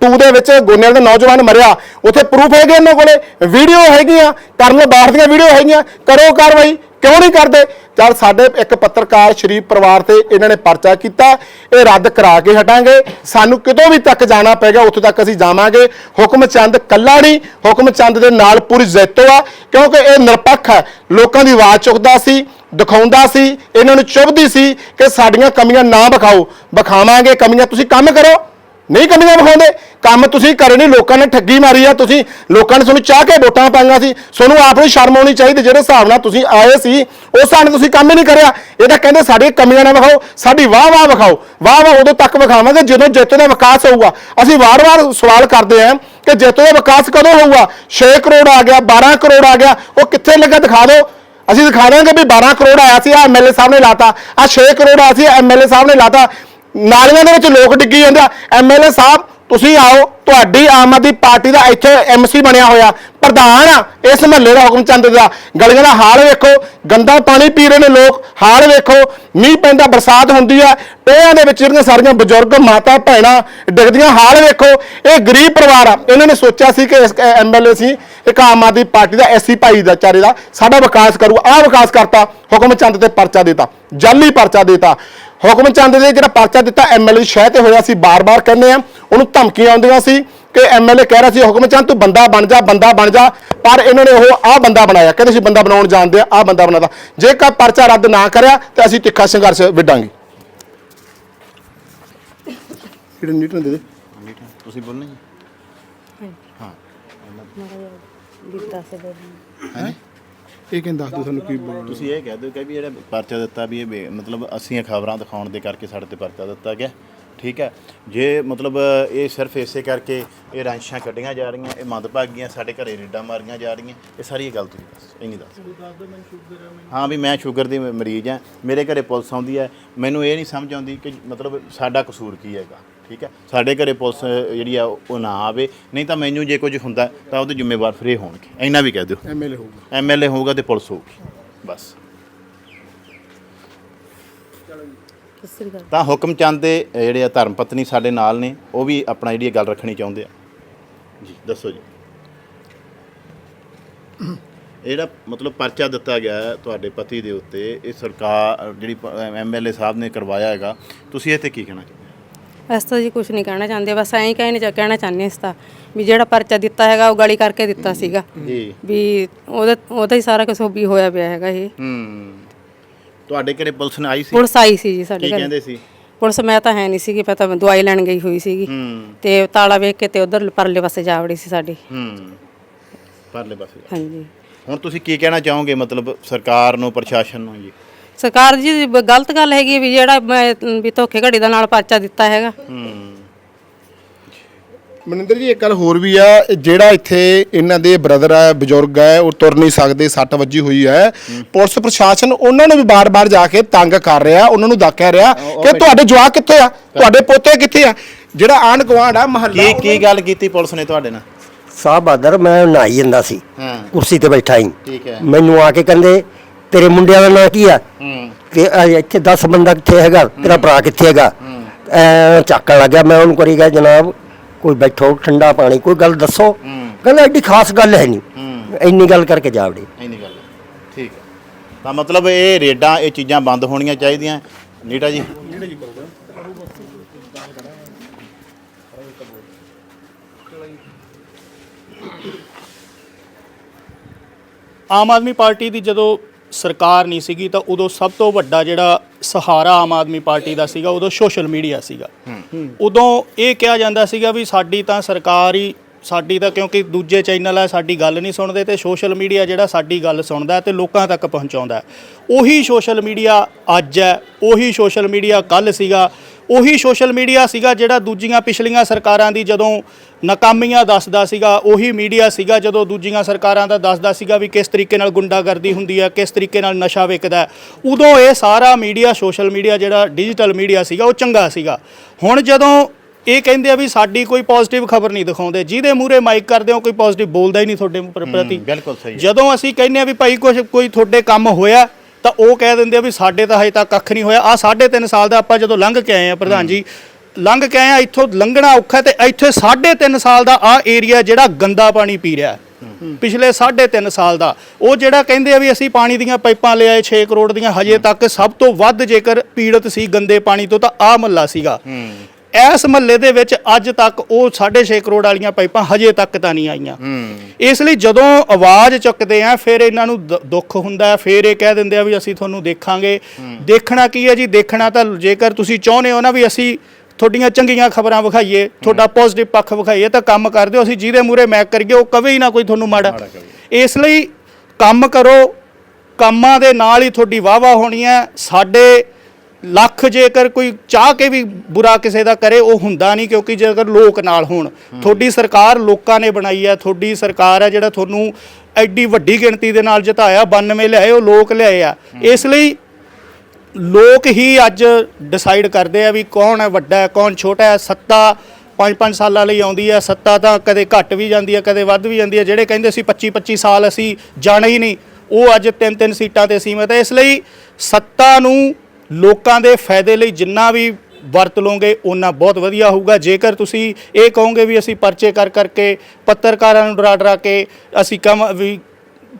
ਟੂ ਦੇ ਵਿੱਚ ਗੋਨੇਲ ਦਾ ਨੌਜਵਾਨ ਮਰਿਆ, ਉੱਥੇ ਪ੍ਰੂਫ ਹੈਗੇ ਇਹਨਾਂ ਕੋਲੇ ਵੀਡੀਓ ਹੈਗੀਆਂ, ਕਰਨ ਬਾਹਰ ਦੀਆਂ ਵੀਡੀਓ ਹੈਗੀਆਂ, ਕਰੋ ਕਾਰਵਾਈ, ਕਿਉਂ ਨਹੀਂ ਕਰਦੇ? ਚਲ ਸਾਡੇ ਇੱਕ ਪੱਤਰਕਾਰ ਸ਼ਰੀਫ ਪਰਿਵਾਰ ਤੇ ਇਹਨਾਂ ਨੇ ਪਰਚਾ ਕੀਤਾ, ਇਹ ਰੱਦ ਕਰਾ ਕੇ ਹਟਾਂਗੇ, ਸਾਨੂੰ ਕਿਤੋਂ ਵੀ ਤੱਕ ਜਾਣਾ ਪਏਗਾ ਉੱਥੋਂ ਤੱਕ ਅਸੀਂ ਜਾਵਾਂਗੇ। ਹੁਕਮ ਚੰਦ ਕੱਲਾ ਨਹੀਂ, ਹੁਕਮ ਚੰਦ ਦੇ ਨਾਲ ਪੂਰੀ ਜ਼ੈਤੋ ਆ, ਕਿਉਂਕਿ ਇਹ ਨਿਰਪੱਖ ਹੈ ਲੋਕਾਂ ਦੀ ਆਵਾਜ਼ ਚੁੱਕਦਾ ਸੀ ਦਿਖਾਉਂਦਾ ਸੀ, ਇਹਨਾਂ ਨੂੰ ਚੁੱਭਦੀ ਸੀ ਕਿ ਸਾਡੀਆਂ ਕਮੀਆਂ ਨਾ ਵਿਖਾਓ। ਵਿਖਾਵਾਂਗੇ ਕਮੀਆਂ, ਤੁਸੀਂ ਕੰਮ ਕਰੋ। ਨਹੀਂ ਕਮੀਆਂ ਵਿਖਾਉਂਦੇ, ਕੰਮ ਤੁਸੀਂ ਕਰੇ ਨਹੀਂ, ਲੋਕਾਂ ਨੇ ਠੱਗੀ ਮਾਰੀ ਆ, ਤੁਸੀਂ ਲੋਕਾਂ ਨੇ ਤੁਹਾਨੂੰ ਚਾਹ ਕੇ ਵੋਟਾਂ ਪਾਈਆਂ ਸੀ। ਤੁਹਾਨੂੰ ਆਪ ਨੂੰ ਸ਼ਰਮ ਆਉਣੀ ਚਾਹੀਦੀ, ਜਿਹੜੇ ਹਿਸਾਬ ਨਾਲ ਤੁਸੀਂ ਆਏ ਸੀ, ਉਸ ਹਿਸਾਬ ਨਾਲ ਤੁਸੀਂ ਕੰਮ ਹੀ ਨਹੀਂ ਕਰਿਆ। ਇਹ ਤਾਂ ਕਹਿੰਦੇ ਸਾਡੀ ਕਮੀਆਂ ਨਾ ਵਿਖਾਓ, ਸਾਡੀ ਵਾਹ ਵਾਹ ਵਿਖਾਓ। ਵਾਹ ਵਾਹ ਉਦੋਂ ਤੱਕ ਵਿਖਾਵਾਂਗੇ ਜਦੋਂ ਜੇਤੂ ਦਾ ਵਿਕਾਸ ਹੋਊਗਾ। ਅਸੀਂ ਵਾਰ-ਵਾਰ ਸਵਾਲ ਕਰਦੇ ਆਂ ਕਿ ਜੇਤੂ ਦਾ ਵਿਕਾਸ ਕਦੋਂ ਹੋਊਗਾ? 6 ਕਰੋੜ ਆ ਗਿਆ 12 ਕਰੋੜ ਆ ਗਿਆ, ਉਹ ਕਿੱਥੇ ਲੱਗਾ ਦਿਖਾ ਦਿਓ। ਅਸੀਂ ਦਿਖਾ ਦਾਂਗੇ ਵੀ 12 ਕਰੋੜ ਆਇਆ ਸੀ ਆ ਐਮਐਲਏ ਸਾਹਿਬ ਨੇ ਲਾਤਾ। ਆ 6 ਕਰੋੜ ਆਇਆ ਸੀ ਐਮਐਲਏ ਸਾਹਿਬ ਨੇ ਲਾਤਾ। ਨਾਲੀਆਂ ਦੇ ਵਿੱਚ ਲੋਕ ਡਿੱਗੀ ਜਾਂਦੇ ਆ। ਐਮਐਲਏ ਸਾਹਿਬ ਤੁਸੀਂ ਆਓ, ਤੁਹਾਡੀ ਆਮ ਆਦਮੀ ਪਾਰਟੀ ਦਾ ਇੱਥੇ ਐਮਸੀ ਬਣਿਆ ਹੋਇਆ, ਪ੍ਰਧਾਨ ਆ, ਇਸ ਮਹੱਲੇ ਦਾ ਹੁਕਮ ਚੰਦ ਦਾ। ਗਲੀਆਂ ਦਾ ਹਾਲ ਵੇਖੋ, ਗੰਦਾ ਪਾਣੀ ਪੀ ਰਹੇ ਨੇ ਲੋਕ, ਹਾਲ ਵੇਖੋ, ਮੀਂਹ ਪੈਂਦਾ, ਬਰਸਾਤ ਹੁੰਦੀ ਆ ਟੋਆਂ ਦੇ ਵਿੱਚ ਜਿਹੜੀਆਂ ਸਾਰੀਆਂ ਬਜ਼ੁਰਗ ਮਾਤਾ ਭੈਣਾਂ ਡਿੱਗਦੀਆਂ, ਹਾਲ ਵੇਖੋ, ਇਹ ਗਰੀਬ ਪਰਿਵਾਰ ਆ। ਇਹਨਾਂ ਨੇ ਸੋਚਿਆ ਸੀ ਕਿ ਇਸ ਐਮਐਲਏ ਸੀ, ਇੱਕ ਆਮ ਆਦਮੀ ਪਾਰਟੀ ਦਾ ਐਸੀ ਭਾਈ ਦਾ ਚਾਰੇ ਦਾ, ਸਾਡਾ ਵਿਕਾਸ ਕਰੂ, ਆਹ ਵਿਕਾਸ ਕਰਤਾ, ਹੁਕਮ ਚੰਦ ਤੇ ਪਰਚਾ ਦਿੱਤਾ, ਜਾਲੀ ਪਰਚਾ ਦਿੱਤਾ। ਹੁਕਮ ਚੰਦ ਦੇ ਜਿਹੜਾ ਪਰਚਾ ਦਿੱਤਾ ਐਮਐਲਏ ਸ਼ਹਿ ਤੇ ਹੋਇਆ ਸੀ, ਬਾਰ-ਬਾਰ ਕਹਿੰਦੇ ਆ ਉਹਨੂੰ ਧਮਕੀਆਂ ਆਉਂਦੀਆਂ ਸੀ ਕਿ ਐਮਐਲਏ ਕਹਿ ਰਿਹਾ ਸੀ ਹੁਕਮ ਚੰਦ ਤੂੰ ਬੰਦਾ ਬਣ ਜਾ ਬੰਦਾ ਬਣ ਜਾ। ਪਰ ਇਹਨਾਂ ਨੇ ਉਹ ਆਹ ਬੰਦਾ ਬਣਾਇਆ ਕਹਿੰਦੇ ਸੀ ਬੰਦਾ ਬਣਾਉਣ ਜਾਣਦੇ ਆ ਆਹ ਬੰਦਾ ਬਣਾਦਾ ਜੇਕਰ ਪਰਚਾ ਰੱਦ ਨਾ ਕਰਿਆ ਤੇ ਅਸੀਂ ਤਿੱਖਾ ਸੰਘਰਸ਼ ਵਿੱਢਾਂਗੇ। ਕਿਹੜੇ ਨੀਟ ਦੇ ਦੇ? ਤੁਸੀਂ ਬੋਲਣਾ ਜੀ। ਇਹ ਕਹਿੰਦਾ ਦੱਸ ਦੋ ਤੁਹਾਨੂੰ ਕੀ ਬੋਲਣਾ ਤੁਸੀਂ ਇਹ ਕਹਿ ਦਿਓ ਕਿ ਵੀ ਜਿਹੜਾ ਪਰਚਾ ਦਿੱਤਾ ਵੀ ਇਹ ਬੇ- ਮਤਲਬ ਅਸੀਂ ਖਬਰਾਂ ਦਿਖਾਉਣ ਦੇ ਕਰਕੇ ਸਾਡੇ ਤੇ ਪਰਚਾ ਦਿੱਤਾ ਗਿਆ। ਠੀਕ ਹੈ। ਜੇ ਮਤਲਬ ਇਹ ਸਿਰਫ ਇਸੇ ਕਰਕੇ ਇਹ ਰਾਂਸ਼ਾਂ ਕੱਢੀਆਂ ਜਾ ਰਹੀਆਂ ਇਹ ਮੰਦਭਾਗੀਆਂ ਸਾਡੇ ਘਰੇ ਰੇਡਾਂ ਮਾਰੀਆਂ ਜਾ ਰਹੀਆਂ ਇਹ ਸਾਰੀ ਇਹ ਗੱਲ ਤੁਸੀਂ ਦੱਸ ਇੰਨੀ ਦੱਸ। ਹਾਂ ਵੀ ਮੈਂ ਸ਼ੂਗਰ ਦੀ ਮਰੀਜ਼ ਹਾਂ ਮੇਰੇ ਘਰੇ ਪੁਲਿਸ ਆਉਂਦੀ ਹੈ ਮੈਨੂੰ ਇਹ ਨਹੀਂ ਸਮਝ ਆਉਂਦੀ ਕਿ ਮਤਲਬ ਸਾਡਾ ਕਸੂਰ ਕੀ ਹੈਗਾ ਠੀਕ ਹੈ। ਸਾਡੇ ਘਰੇ ਪੁਲਿਸ ਜਿਹੜੀ ਆ ਉਹ ਨਾ ਆਵੇ ਨਹੀਂ ਤਾਂ ਮੈਨੂੰ ਜੇ ਕੁਝ ਹੁੰਦਾ ਤਾਂ ਉਹਦੇ ਜ਼ਿੰਮੇਵਾਰ ਫਿਰ ਇਹ ਹੋਣਗੇ ਇੰਨਾ ਵੀ ਕਹਿ ਦਿਓ। ਐਮਐਲਏ ਹੋਊਗਾ। ਐਮਐਲਏ ਹੋਊਗਾ ਤੇ ਪੁਲਿਸ ਹੋਊਗੀ ਬਸ। ਤਾਂ ਹੁਕਮ ਚੰਦ ਦੇ ਜਿਹੜੇ ਆ ਧਰਮ ਪਤਨੀ ਸਾਡੇ ਨਾਲ ਨੇ ਉਹ ਵੀ ਆਪਣਾ ਜਿਹੜੀ ਇਹ ਗੱਲ ਰੱਖਣੀ ਚਾਹੁੰਦੇ ਆ। ਜੀ ਦੱਸੋ ਜੀ। ਜਿਹੜਾ ਮਤਲਬ ਪਰਚਾ ਦਿੱਤਾ ਗਿਆ ਹੈ ਤੁਹਾਡੇ ਪਤੀ ਦੇ ਉੱਤੇ ਇਹ ਸਰਕਾਰ ਜਿਹੜੀ ਐਮਐਲਏ ਸਾਹਿਬ ਨੇ ਕਰਵਾਇਆ ਹੈਗਾ ਤੁਸੀਂ ਇਹ ਤੇ ਕੀ ਕਹਿਣਾ ਚਾਹੁੰਦੇ ਹੋ? ਅਸੀਂ ਤਾਂ ਜੀ ਕੁਝ ਨਹੀਂ ਕਹਿਣਾ ਚਾਹੁੰਦੇ ਬਸ ਐਂ ਕਹਿਣੇ ਚਾ ਕਹਿਣਾ ਚਾਹੁੰਦੇ ਇਸ ਤਾਂ ਵੀ ਜਿਹੜਾ ਪਰਚਾ ਦਿੱਤਾ ਹੈਗਾ ਉਹ ਗਾਲੀ ਕਰਕੇ ਦਿੱਤਾ ਸੀਗਾ। ਜੀ। ਵੀ ਉਹਦਾ ਉਹਦਾ ਹੀ ਸਾਰਾ ਕੁਝ ਵੀ ਹੋਇਆ ਪਿਆ ਹੈਗਾ ਇਹ। ਹੂੰ। ਤੁਹਾਡੇ ਘਰੇ ਪੁਲਿਸ ਨੇ ਆਈ ਸੀ? ਪੁਲਿਸ ਆਈ ਸੀ ਜੀ ਸਾਡੇ ਕੀ ਘਰ। ਕਹਿੰਦੇ ਸੀ? ਪੁਲਿਸ ਮੈਂ ਤਾਂ ਹੈ ਨਹੀਂ ਸੀਗੀ ਪਤਾ ਮੈਂ ਦਵਾਈ ਲੈਣ ਗਈ ਹੋਈ ਸੀਗੀ। ਹੂੰ। ਤੇ ਤਾਲਾ ਵੇਖ ਕੇ ਤੇ ਉਧਰ ਪਰਲੇ ਪਾਸੇ ਜਾ ਵੜੀ ਸੀ ਸਾਡੀ। ਹੂੰ। ਪਰਲੇ ਪਾਸੇ ਹਾਂਜੀ। ਹੁਣ ਤੁਸੀਂ ਕੀ ਕਹਿਣਾ ਚਾਹੋਗੇ ਮਤਲਬ ਸਰਕਾਰ ਨੂੰ ਪ੍ਰਸ਼ਾਸਨ ਨੂੰ ਜੀ? ਸਰਕਾਰ ਜੀ ਬ- ਗਲਤ ਗੱਲ ਹੈਗੀ ਹੈ ਵੀ ਜਿਹੜਾ ਮੈਂ, ਵੀ ਧੋਖੇ ਘੜੀ ਦਾ ਨਾਲ ਪਰਚਾ ਦਿੱਤਾ ਹੈਗਾ। ਹੂੰ। ਮਨਿੰਦਰ ਜੀ ਇੱਕ ਗੱਲ ਹੋਰ ਵੀ ਆ ਇਹ ਜਿਹੜਾ ਇੱਥੇ ਇਹਨਾਂ ਦੇ ਬ੍ਰਦਰ ਹੈ ਬਜ਼ੁਰਗ ਹੈ ਉਹ ਤੁਰ ਨਹੀਂ ਸਕਦੇ ਸੱਟ ਵੱਜੀ ਹੋਈ ਹੈ ਪੁਲਿਸ ਪ੍ਰਸ਼ਾਸਨ ਉਹਨਾਂ ਨੂੰ ਵੀ ਬਾਰ-ਬਾਰ ਜਾ ਕੇ ਤੰਗ ਕਰ ਰਿਹਾ ਉਹਨਾਂ ਨੂੰ ਕਹਿ ਰਿਹਾ ਕਿ ਤੁਹਾਡੇ ਜਵਾਕ ਕਿੱਥੇ ਆ? ਤੁਹਾਡੇ ਪੋਤੇ ਕਿੱਥੇ ਆ? ਜਿਹੜਾ ਆਂਢ ਗੁਆਂਢ ਆ ਮਹੱਲਾ ਕੀ ਕੀ ਗੱਲ ਕੀਤੀ ਪੁਲਿਸ ਨੇ ਤੁਹਾਡੇ ਨਾਲ? ਸਾਹਿਬ ਬਹਾਦਰ ਮੈਂ ਨਹਾਈ ਜਾਂਦਾ ਸੀ ਕੁਰਸੀ ਤੇ ਬੈਠਾ ਹੀ ਠੀਕ ਹੈ। ਮੈਨੂੰ ਆ ਕੇ ਕਹਿੰਦੇ ਤੇਰੇ ਮੁੰਡਿਆਂ ਦਾ ਨਾਂ ਕੀ ਆ? ਆ ਇੱਥੇ 10 ਬੰਦਾ ਕਿੱਥੇ ਹੈਗਾ? ਤੇਰਾ ਭਰਾ ਕਿੱਥੇ ਹੈਗਾ? ਐ ਚੱਕਣ ਲੱਗਿਆ ਮੈਂ ਉਹਨੂੰ ਕਰੀ ਗਿਆ ਜਨਾਬ। ਕੋਈ ਬੈਠੋ ਠੰਡਾ ਪਾਣੀ ਕੋਈ ਗੱਲ ਦੱਸੋ। ਕਹਿੰਦਾ ਐਡੀ ਖਾਸ ਗੱਲ ਹੈ ਨਹੀਂ। ਇੰਨੀ ਗੱਲ ਕਰਕੇ ਜਾ ਵੜੀ। ਇੰਨੀ ਗੱਲ। ਠੀਕ ਹੈ। ਤਾਂ ਮਤਲਬ ਇਹ ਰੇਡਾਂ ਇਹ ਚੀਜ਼ਾਂ ਬੰਦ ਹੋਣੀਆਂ ਚਾਹੀਦੀਆਂ। ਨੀਟਾ ਜੀ। ਆਮ ਆਦਮੀ ਪਾਰਟੀ ਦੀ ਜਦੋਂ ਸਰਕਾਰ ਨਹੀਂ ਸੀਗੀ ਤਾਂ ਉਦੋਂ ਸਭ ਤੋਂ ਵੱਡਾ ਜਿਹੜਾ ਸਹਾਰਾ ਆਮ ਆਦਮੀ ਪਾਰਟੀ ਦਾ ਸੀਗਾ ਉਦੋਂ ਸੋਸ਼ਲ ਮੀਡੀਆ ਸੀਗਾ। ਉਦੋਂ ਇਹ ਕਿਹਾ ਜਾਂਦਾ ਸੀਗਾ ਵੀ ਸਾਡੀ ਤਾਂ ਸਰਕਾਰ ਹੀ ਸਾਡੀ ਤਾਂ ਕਿਉਂਕਿ ਦੂਜੇ ਚੈਨਲ ਆ ਸਾਡੀ ਗੱਲ ਨਹੀਂ ਸੁਣਦੇ ਤੇ ਸੋਸ਼ਲ ਮੀਡੀਆ ਜਿਹੜਾ ਸਾਡੀ ਗੱਲ ਸੁਣਦਾ ਤੇ ਲੋਕਾਂ ਤੱਕ ਪਹੁੰਚਾਉਂਦਾ। ਉਹੀ ਸੋਸ਼ਲ ਮੀਡੀਆ ਅੱਜ ਹੈ ਉਹੀ ਸੋਸ਼ਲ ਮੀਡੀਆ ਕੱਲ ਸੀਗਾ। ਉਹੀ ਸੋਸ਼ਲ ਮੀਡੀਆ ਸੀਗਾ ਜਿਹੜਾ ਦੂਜੀਆਂ ਪਿਛਲੀਆਂ ਸਰਕਾਰਾਂ ਦੀ ਜਦੋਂ ਨਾਕਾਮੀਆਂ ਦੱਸਦਾ ਸੀਗਾ ਉਹੀ ਮੀਡੀਆ ਸੀਗਾ ਜਦੋਂ ਦੂਜੀਆਂ ਸਰਕਾਰਾਂ ਦਾ ਦੱਸਦਾ ਸੀਗਾ ਵੀ ਕਿਸ ਤਰੀਕੇ ਨਾਲ ਗੁੰਡਾਗਰਦੀ ਹੁੰਦੀ ਹੈ ਕਿਸ ਤਰੀਕੇ ਨਾਲ ਨਸ਼ਾ ਵਿਕਦਾ। ਉਦੋਂ ਇਹ ਸਾਰਾ ਮੀਡੀਆ ਸੋਸ਼ਲ ਮੀਡੀਆ ਜਿਹੜਾ ਡਿਜੀਟਲ ਮੀਡੀਆ ਸੀਗਾ ਉਹ ਚੰਗਾ ਸੀਗਾ ਹੁਣ ਜਦੋਂ ਇਹ ਕਹਿੰਦੇ ਆ ਵੀ ਸਾਡੀ ਕੋਈ ਪੋਜ਼ਿਟਿਵ ਖਬਰ ਨਹੀਂ ਦਿਖਾਉਂਦੇ ਜਿਹਦੇ ਮੂਹਰੇ ਮਾਈਕ ਕਰਦੇ ਹੋ ਕੋਈ ਪੋਜ਼ਿਟਿਵ ਬੋਲਦਾ ਹੀ ਨਹੀਂ ਤੁਹਾਡੇ ਪ੍ਰ- ਪ੍ਰਤੀ ਬਿਲਕੁਲ ਸਹੀ। ਜਦੋਂ ਅਸੀਂ ਕਹਿੰਦੇ ਆ ਵੀ ਭਾਈ ਕੁਝ ਕੋਈ ਤੁਹਾਡੇ ਕੰਮ ਹੋਇਆ ਤਾਂ ਉਹ ਕਹਿ ਦਿੰਦੇ ਆ ਵੀ ਸਾਡੇ ਤਾਂ ਹਜੇ ਤੱਕ ਕੱਖ ਨਹੀਂ ਹੋਇਆ। ਆ ਸਾਢੇ ਤਿੰਨ ਸਾਲ ਦਾ ਆਪਾਂ ਜਦੋਂ ਲੰਘ ਕੇ ਆਏ ਆ ਪ੍ਰਧਾਨ ਜੀ, ਲੰਘ ਕੇ ਆਏ ਆ, ਇੱਥੋਂ ਲੰਘਣਾ ਔਖਾ ਤੇ ਇੱਥੇ ਸਾਢੇ ਤਿੰਨ ਸਾਲ ਦਾ ਆ ਏਰੀਆ ਜਿਹੜਾ ਗੰਦਾ ਪਾਣੀ ਪੀ ਰਿਹਾ ਪਿਛਲੇ ਸਾਢੇ ਤਿੰਨ ਸਾਲ ਦਾ। ਉਹ ਜਿਹੜਾ ਕਹਿੰਦੇ ਆ ਵੀ ਅਸੀਂ ਪਾਣੀ ਦੀਆਂ ਪਾਈਪਾਂ ਲਿਆਏ 6 ਕਰੋੜ ਦੀਆਂ, ਹਜੇ ਤੱਕ ਸਭ ਤੋਂ ਵੱਧ ਜੇਕਰ ਪੀੜਤ ਸੀ ਗੰਦੇ ਪਾਣੀ ਤੋਂ ਤਾਂ ਆ ਮੱਲਾ ਸੀਗਾ। ਇਸ ਮਹੱਲੇ ਦੇ ਵਿੱਚ ਅੱਜ ਤੱਕ ਉਹ 6.5 ਕਰੋੜ ਵਾਲੀਆਂ ਪਾਈਪਾਂ ਹਜੇ ਤੱਕ ਤਾਂ ਨਹੀਂ ਆਈਆਂ। ਇਸ ਲਈ ਜਦੋਂ ਆਵਾਜ਼ ਚੁੱਕਦੇ ਆ ਫਿਰ ਇਹਨਾਂ ਨੂੰ ਦੁੱਖ ਹੁੰਦਾ ਫਿਰ ਇਹ ਕਹਿ ਦਿੰਦੇ ਆ ਵੀ ਅਸੀਂ ਤੁਹਾਨੂੰ ਦੇਖਾਂਗੇ। ਦੇਖਣਾ ਕੀ ਹੈ ਜੀ? ਦੇਖਣਾ ਤਾਂ ਜੇਕਰ ਤੁਸੀਂ ਚਾਹੁੰਦੇ ਹੋ ਨਾ ਵੀ ਅਸੀਂ ਤੁਹਾਡੀਆਂ ਚੰਗੀਆਂ ਖਬਰਾਂ ਵਿਖਾਈਏ ਤੁਹਾਡਾ ਪੋਜ਼ਿਟਿਵ ਪੱਖ ਵਿਖਾਈਏ ਤਾਂ ਕੰਮ ਕਰਦੇ ਹੋ ਅਸੀਂ ਜਿਹਦੇ ਮੂਰੇ ਮੈਕ ਕਰੀਏ ਉਹ ਕਵੇ ਹੀ ਨਾ ਕੋਈ ਤੁਹਾਨੂੰ ਮਾੜਾ। ਇਸ ਲਈ ਕੰਮ ਕਰੋ। ਕੰਮਾਂ ਦੇ ਨਾਲ ਹੀ ਤੁਹਾਡੀ ਵਾਹ-ਵਾਹ ਹੋਣੀ ਹੈ। ਸਾਡੇ ਲੱਖ ਜੇਕਰ ਕੋਈ ਚਾਹ ਕੇ ਵੀ ਬੁਰਾ ਕਿਸੇ ਦਾ ਕਰੇ, ਉਹ ਹੁੰਦਾ ਨਹੀਂ, ਕਿਉਂਕਿ ਜੇਕਰ ਲੋਕ ਨਾਲ ਹੋਣ। ਤੁਹਾਡੀ ਸਰਕਾਰ ਲੋਕਾਂ ਨੇ ਬਣਾਈ ਹੈ, ਤੁਹਾਡੀ ਸਰਕਾਰ ਹੈ ਜਿਹੜਾ ਤੁਹਾਨੂੰ ਐਡੀ ਵੱਡੀ ਗਿਣਤੀ ਦੇ ਨਾਲ ਜਿਤਾਇਆ 92 ਲਿਆਏ, ਉਹ ਲੋਕ ਲਿਆਏ ਆ। ਇਸ ਲਈ ਲੋਕ ਹੀ ਅੱਜ ਡਿਸਾਈਡ ਕਰਦੇ ਆ ਵੀ ਕੌਣ ਹੈ ਵੱਡਾ ਹੈ, ਕੌਣ ਛੋਟਾ ਹੈ। ਸੱਤਾ 5-5 ਸਾਲਾਂ ਲਈ ਆਉਂਦੀ ਹੈ, ਸੱਤਾ ਤਾਂ ਕਦੇ ਘਟ ਵੀ ਜਾਂਦੀ ਹੈ, ਕਦੇ ਵੱਧ ਵੀ ਜਾਂਦੀ ਹੈ। ਜਿਹੜੇ ਕਹਿੰਦੇ ਸੀ 25-25 ਸਾਲ ਅਸੀਂ ਜਾਣਾ ਹੀ ਨਹੀਂ, ਉਹ ਅੱਜ ਤਿੰਨ ਤਿੰਨ ਸੀਟਾਂ ਤੇ ਸੀਮਤ ਹੈ। ਇਸ ਲਈ ਸੱਤਾ ਨੂੰ ਲੋਕਾਂ ਦੇ ਫਾਇਦੇ ਲਈ ਜਿੰਨਾ ਵੀ ਵਰਤ ਲਓਗੇ ਉਹਨਾਂ ਬਹੁਤ ਵਧੀਆ ਹੋਊਗਾ। ਜੇਕਰ ਤੁਸੀਂ ਇਹ ਕਹੋਗੇ ਵੀ ਅਸੀਂ ਪਰਚੇ ਕਰ ਕਰਕੇ ਪੱਤਰਕਾਰਾਂ ਨੂੰ ਡਰਾ ਡਰਾ ਕੇ ਅਸੀਂ ਕੰਮ ਵੀ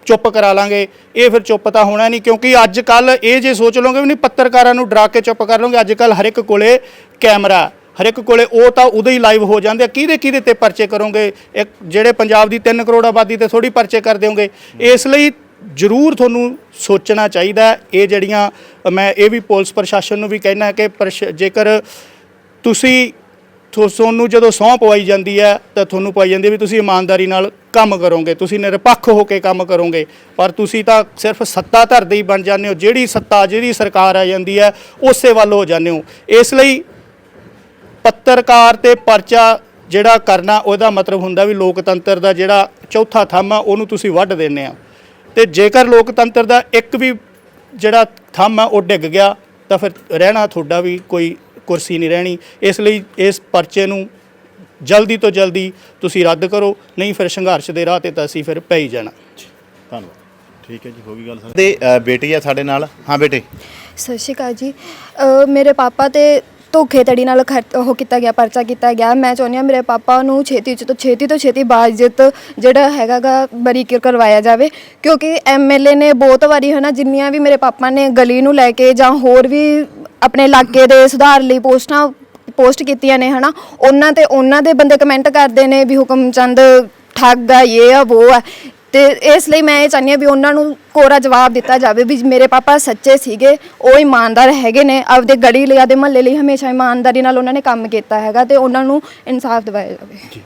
ਚੁੱਪ ਕਰਾ ਲਾਂਗੇ, ਇਹ ਫਿਰ ਚੁੱਪ ਤਾਂ ਹੋਣਾ ਨਹੀਂ, ਕਿਉਂਕਿ ਅੱਜ ਕੱਲ ਇਹ ਜੇ ਸੋਚ ਲਓਗੇ ਵੀ ਨਹੀਂ, ਪੱਤਰਕਾਰਾਂ ਨੂੰ ਡਰਾ ਕੇ ਚੁੱਪ ਕਰ ਲਓਗੇ ਅੱਜ ਕੱਲ ਹਰ ਇੱਕ ਕੋਲੇ ਕੈਮਰਾ, ਹਰ ਇੱਕ ਕੋਲੇ ਉਹ ਤਾਂ ਉਦੋਂ ਹੀ ਲਾਈਵ ਹੋ ਜਾਂਦੇ ਆ। ਕਿਹਦੇ ਕਿਹਦੇ ਤੇ ਪਰਚੇ ਕਰੋਗੇ? ਇੱਕ ਜਿਹੜੇ ਪੰਜਾਬ ਦੀ 3 ਕਰੋੜ ਆਬਾਦੀ ਤੇ ਥੋੜੀ ਪਰਚੇ ਕਰ ਦਿਓਗੇ। ਇਸ ਲਈ ਜ਼ਰੂਰ ਤੁਹਾਨੂੰ ਸੋਚਣਾ ਚਾਹੀਦਾ ਇਹ ਜਿਹੜੀਆਂ, ਮੈਂ ਇਹ ਵੀ ਪੁਲਿਸ ਪ੍ਰਸ਼ਾਸਨ ਨੂੰ ਵੀ ਕਹਿਣਾ ਕਿ ਪ੍ਰਸ਼- ਜੇਕਰ ਤੁਸੀਂ ਤੁਹਾਨੂੰ ਜਦੋਂ ਸਹੁੰ ਪਵਾਈ ਜਾਂਦੀ ਹੈ, ਤਾਂ ਤੁਹਾਨੂੰ ਪਾਈ ਜਾਂਦੀ ਵੀ ਤੁਸੀਂ ਇਮਾਨਦਾਰੀ ਨਾਲ ਕੰਮ ਕਰੋਗੇ। ਤੁਸੀਂ ਨਿਰਪੱਖ ਹੋ ਕੇ ਕੰਮ ਕਰੋਗੇ। ਪਰ ਤੁਸੀਂ ਤਾਂ ਸਿਰਫ ਸੱਤਾ ਧਰਦੇ ਹੀ ਬਣ ਜਾਂਦੇ ਹੋ। ਜਿਹੜੀ ਸੱਤਾ, ਜਿਹੜੀ ਸਰਕਾਰ ਆ ਜਾਂਦੀ ਹੈ, ਉਸੇ ਵੱਲ ਹੋ ਜਾਂਦੇ ਹੋ। ਇਸ ਲਈ ਪੱਤਰਕਾਰ ਤੇ ਪਰਚਾ ਜਿਹੜਾ ਕਰਨਾ, ਉਹਦਾ ਮਤਲਬ ਹੁੰਦਾ ਵੀ ਲੋਕਤੰਤਰ ਦਾ ਜਿਹੜਾ ਚੌਥਾ ਥੰਮ ਆ, ਉਹਨੂੰ ਤੁਸੀਂ ਵੱਢ ਦਿੰਦੇ ਆ। ਤੇ ਜੇਕਰ ਲੋਕਤੰਤਰ ਦਾ ਇੱਕ ਵੀ ਜਿਹੜਾ ਥੰਮ ਆ ਉਹ ਡਿੱਗ ਗਿਆ ਤਾਂ ਫਿਰ ਰਹਿਣਾ ਤੁਹਾਡਾ ਵੀ ਕੋਈ ਕੁਰਸੀ ਨਹੀਂ ਰਹਿਣੀ। ਇਸ ਲਈ ਇਸ ਪਰਚੇ ਨੂੰ ਜਲਦੀ ਤੋਂ ਜਲਦੀ ਤੁਸੀਂ ਰੱਦ ਕਰੋ ਨਹੀਂ ਫਿਰ ਸੰਘਰਸ਼ ਦੇ ਰਾਹ ਤੇ ਤਾਂ ਅਸੀਂ ਫਿਰ ਪੈ ਹੀ ਜਾਣਾ। ਧੰਨਵਾਦ। ਠੀਕ ਹੈ ਜੀ ਹੋ ਗਈ ਗੱਲ ਸਰ। ਤੇ ਬੇਟੀ ਆ ਸਾਡੇ ਨਾਲ? ਹਾਂ ਬੇਟੇ। ਸਤਿ ਸ਼੍ਰੀ ਅਕਾਲ ਜੀ। ਅ, ਮੇਰੇ ਪਾਪਾ ਤੇ ਧੋਖੇਧੜੀ ਨਾਲ ਖਰ- ਉਹ ਕੀਤਾ ਗਿਆ, ਪਰਚਾ ਕੀਤਾ ਗਿਆ। ਮੈਂ ਚਾਹੁੰਦੀ ਹਾਂ ਮੇਰੇ ਪਾਪਾ ਨੂੰ ਛੇਤੀ ਤੋਂ ਛੇਤੀ ਤੋਂ ਛੇਤੀ ਬਾਜ਼ਿਤ ਜਿਹੜਾ ਹੈਗਾਗਾ ਬਰੀ ਕਰ- ਕਰਵਾਇਆ ਜਾਵੇ। ਕਿਉਂਕਿ ਐਮਐਲਏ ਨੇ ਬਹੁਤ ਵਾਰੀ ਹਨਾ, ਜਿੰਨੀਆਂ ਵੀ ਮੇਰੇ ਪਾਪਾ ਨੇ ਗਲੀ ਨੂੰ ਲੈ ਕੇ ਜਾਂ ਹੋਰ ਵੀ ਆਪਣੇ ਇਲਾਕੇ ਦੇ ਸੁਧਾਰ ਲਈ ਪੋਸਟਾਂ ਪੋਸਟ ਕੀਤੀਆਂ ਨੇ ਹਨਾ, ਉਹਨਾਂ ਤੇ, ਉਹਨਾਂ ਦੇ ਬੰਦੇ ਕਮੈਂਟ ਕਰਦੇ ਨੇ ਵੀ ਹੁਕਮ ਚੰਦ ਠੱਗ ਆ ਇਹ ਆ ਉਹ ਆ। ਤੇ ਇਸ ਲਈ ਮੈਂ ਇਹ ਚਾਹੁੰਦੀ ਹਾਂ ਵੀ ਉਹਨਾਂ ਨੂੰ ਕੋਰਾ ਜਵਾਬ ਦਿੱਤਾ ਜਾਵੇ ਵੀ ਮੇਰੇ ਪਾਪਾ ਸੱਚੇ ਸੀਗੇ, ਉਹ ਇਮਾਨਦਾਰ ਹੈਗੇ ਨੇ, ਆਪਦੇ ਗੜੀ ਲਈ, ਆਪਦੇ ਮਹੱਲੇ ਲਈ ਹਮੇਸ਼ਾ ਇਮਾਨਦਾਰੀ ਨਾਲ ਉਹਨਾਂ ਨੇ ਕੰਮ ਕੀਤਾ ਹੈਗਾ ਤੇ ਉਹਨਾਂ ਨੂੰ ਇਨਸਾਫ ਦਿਵਾਇਆ ਜਾਵੇ।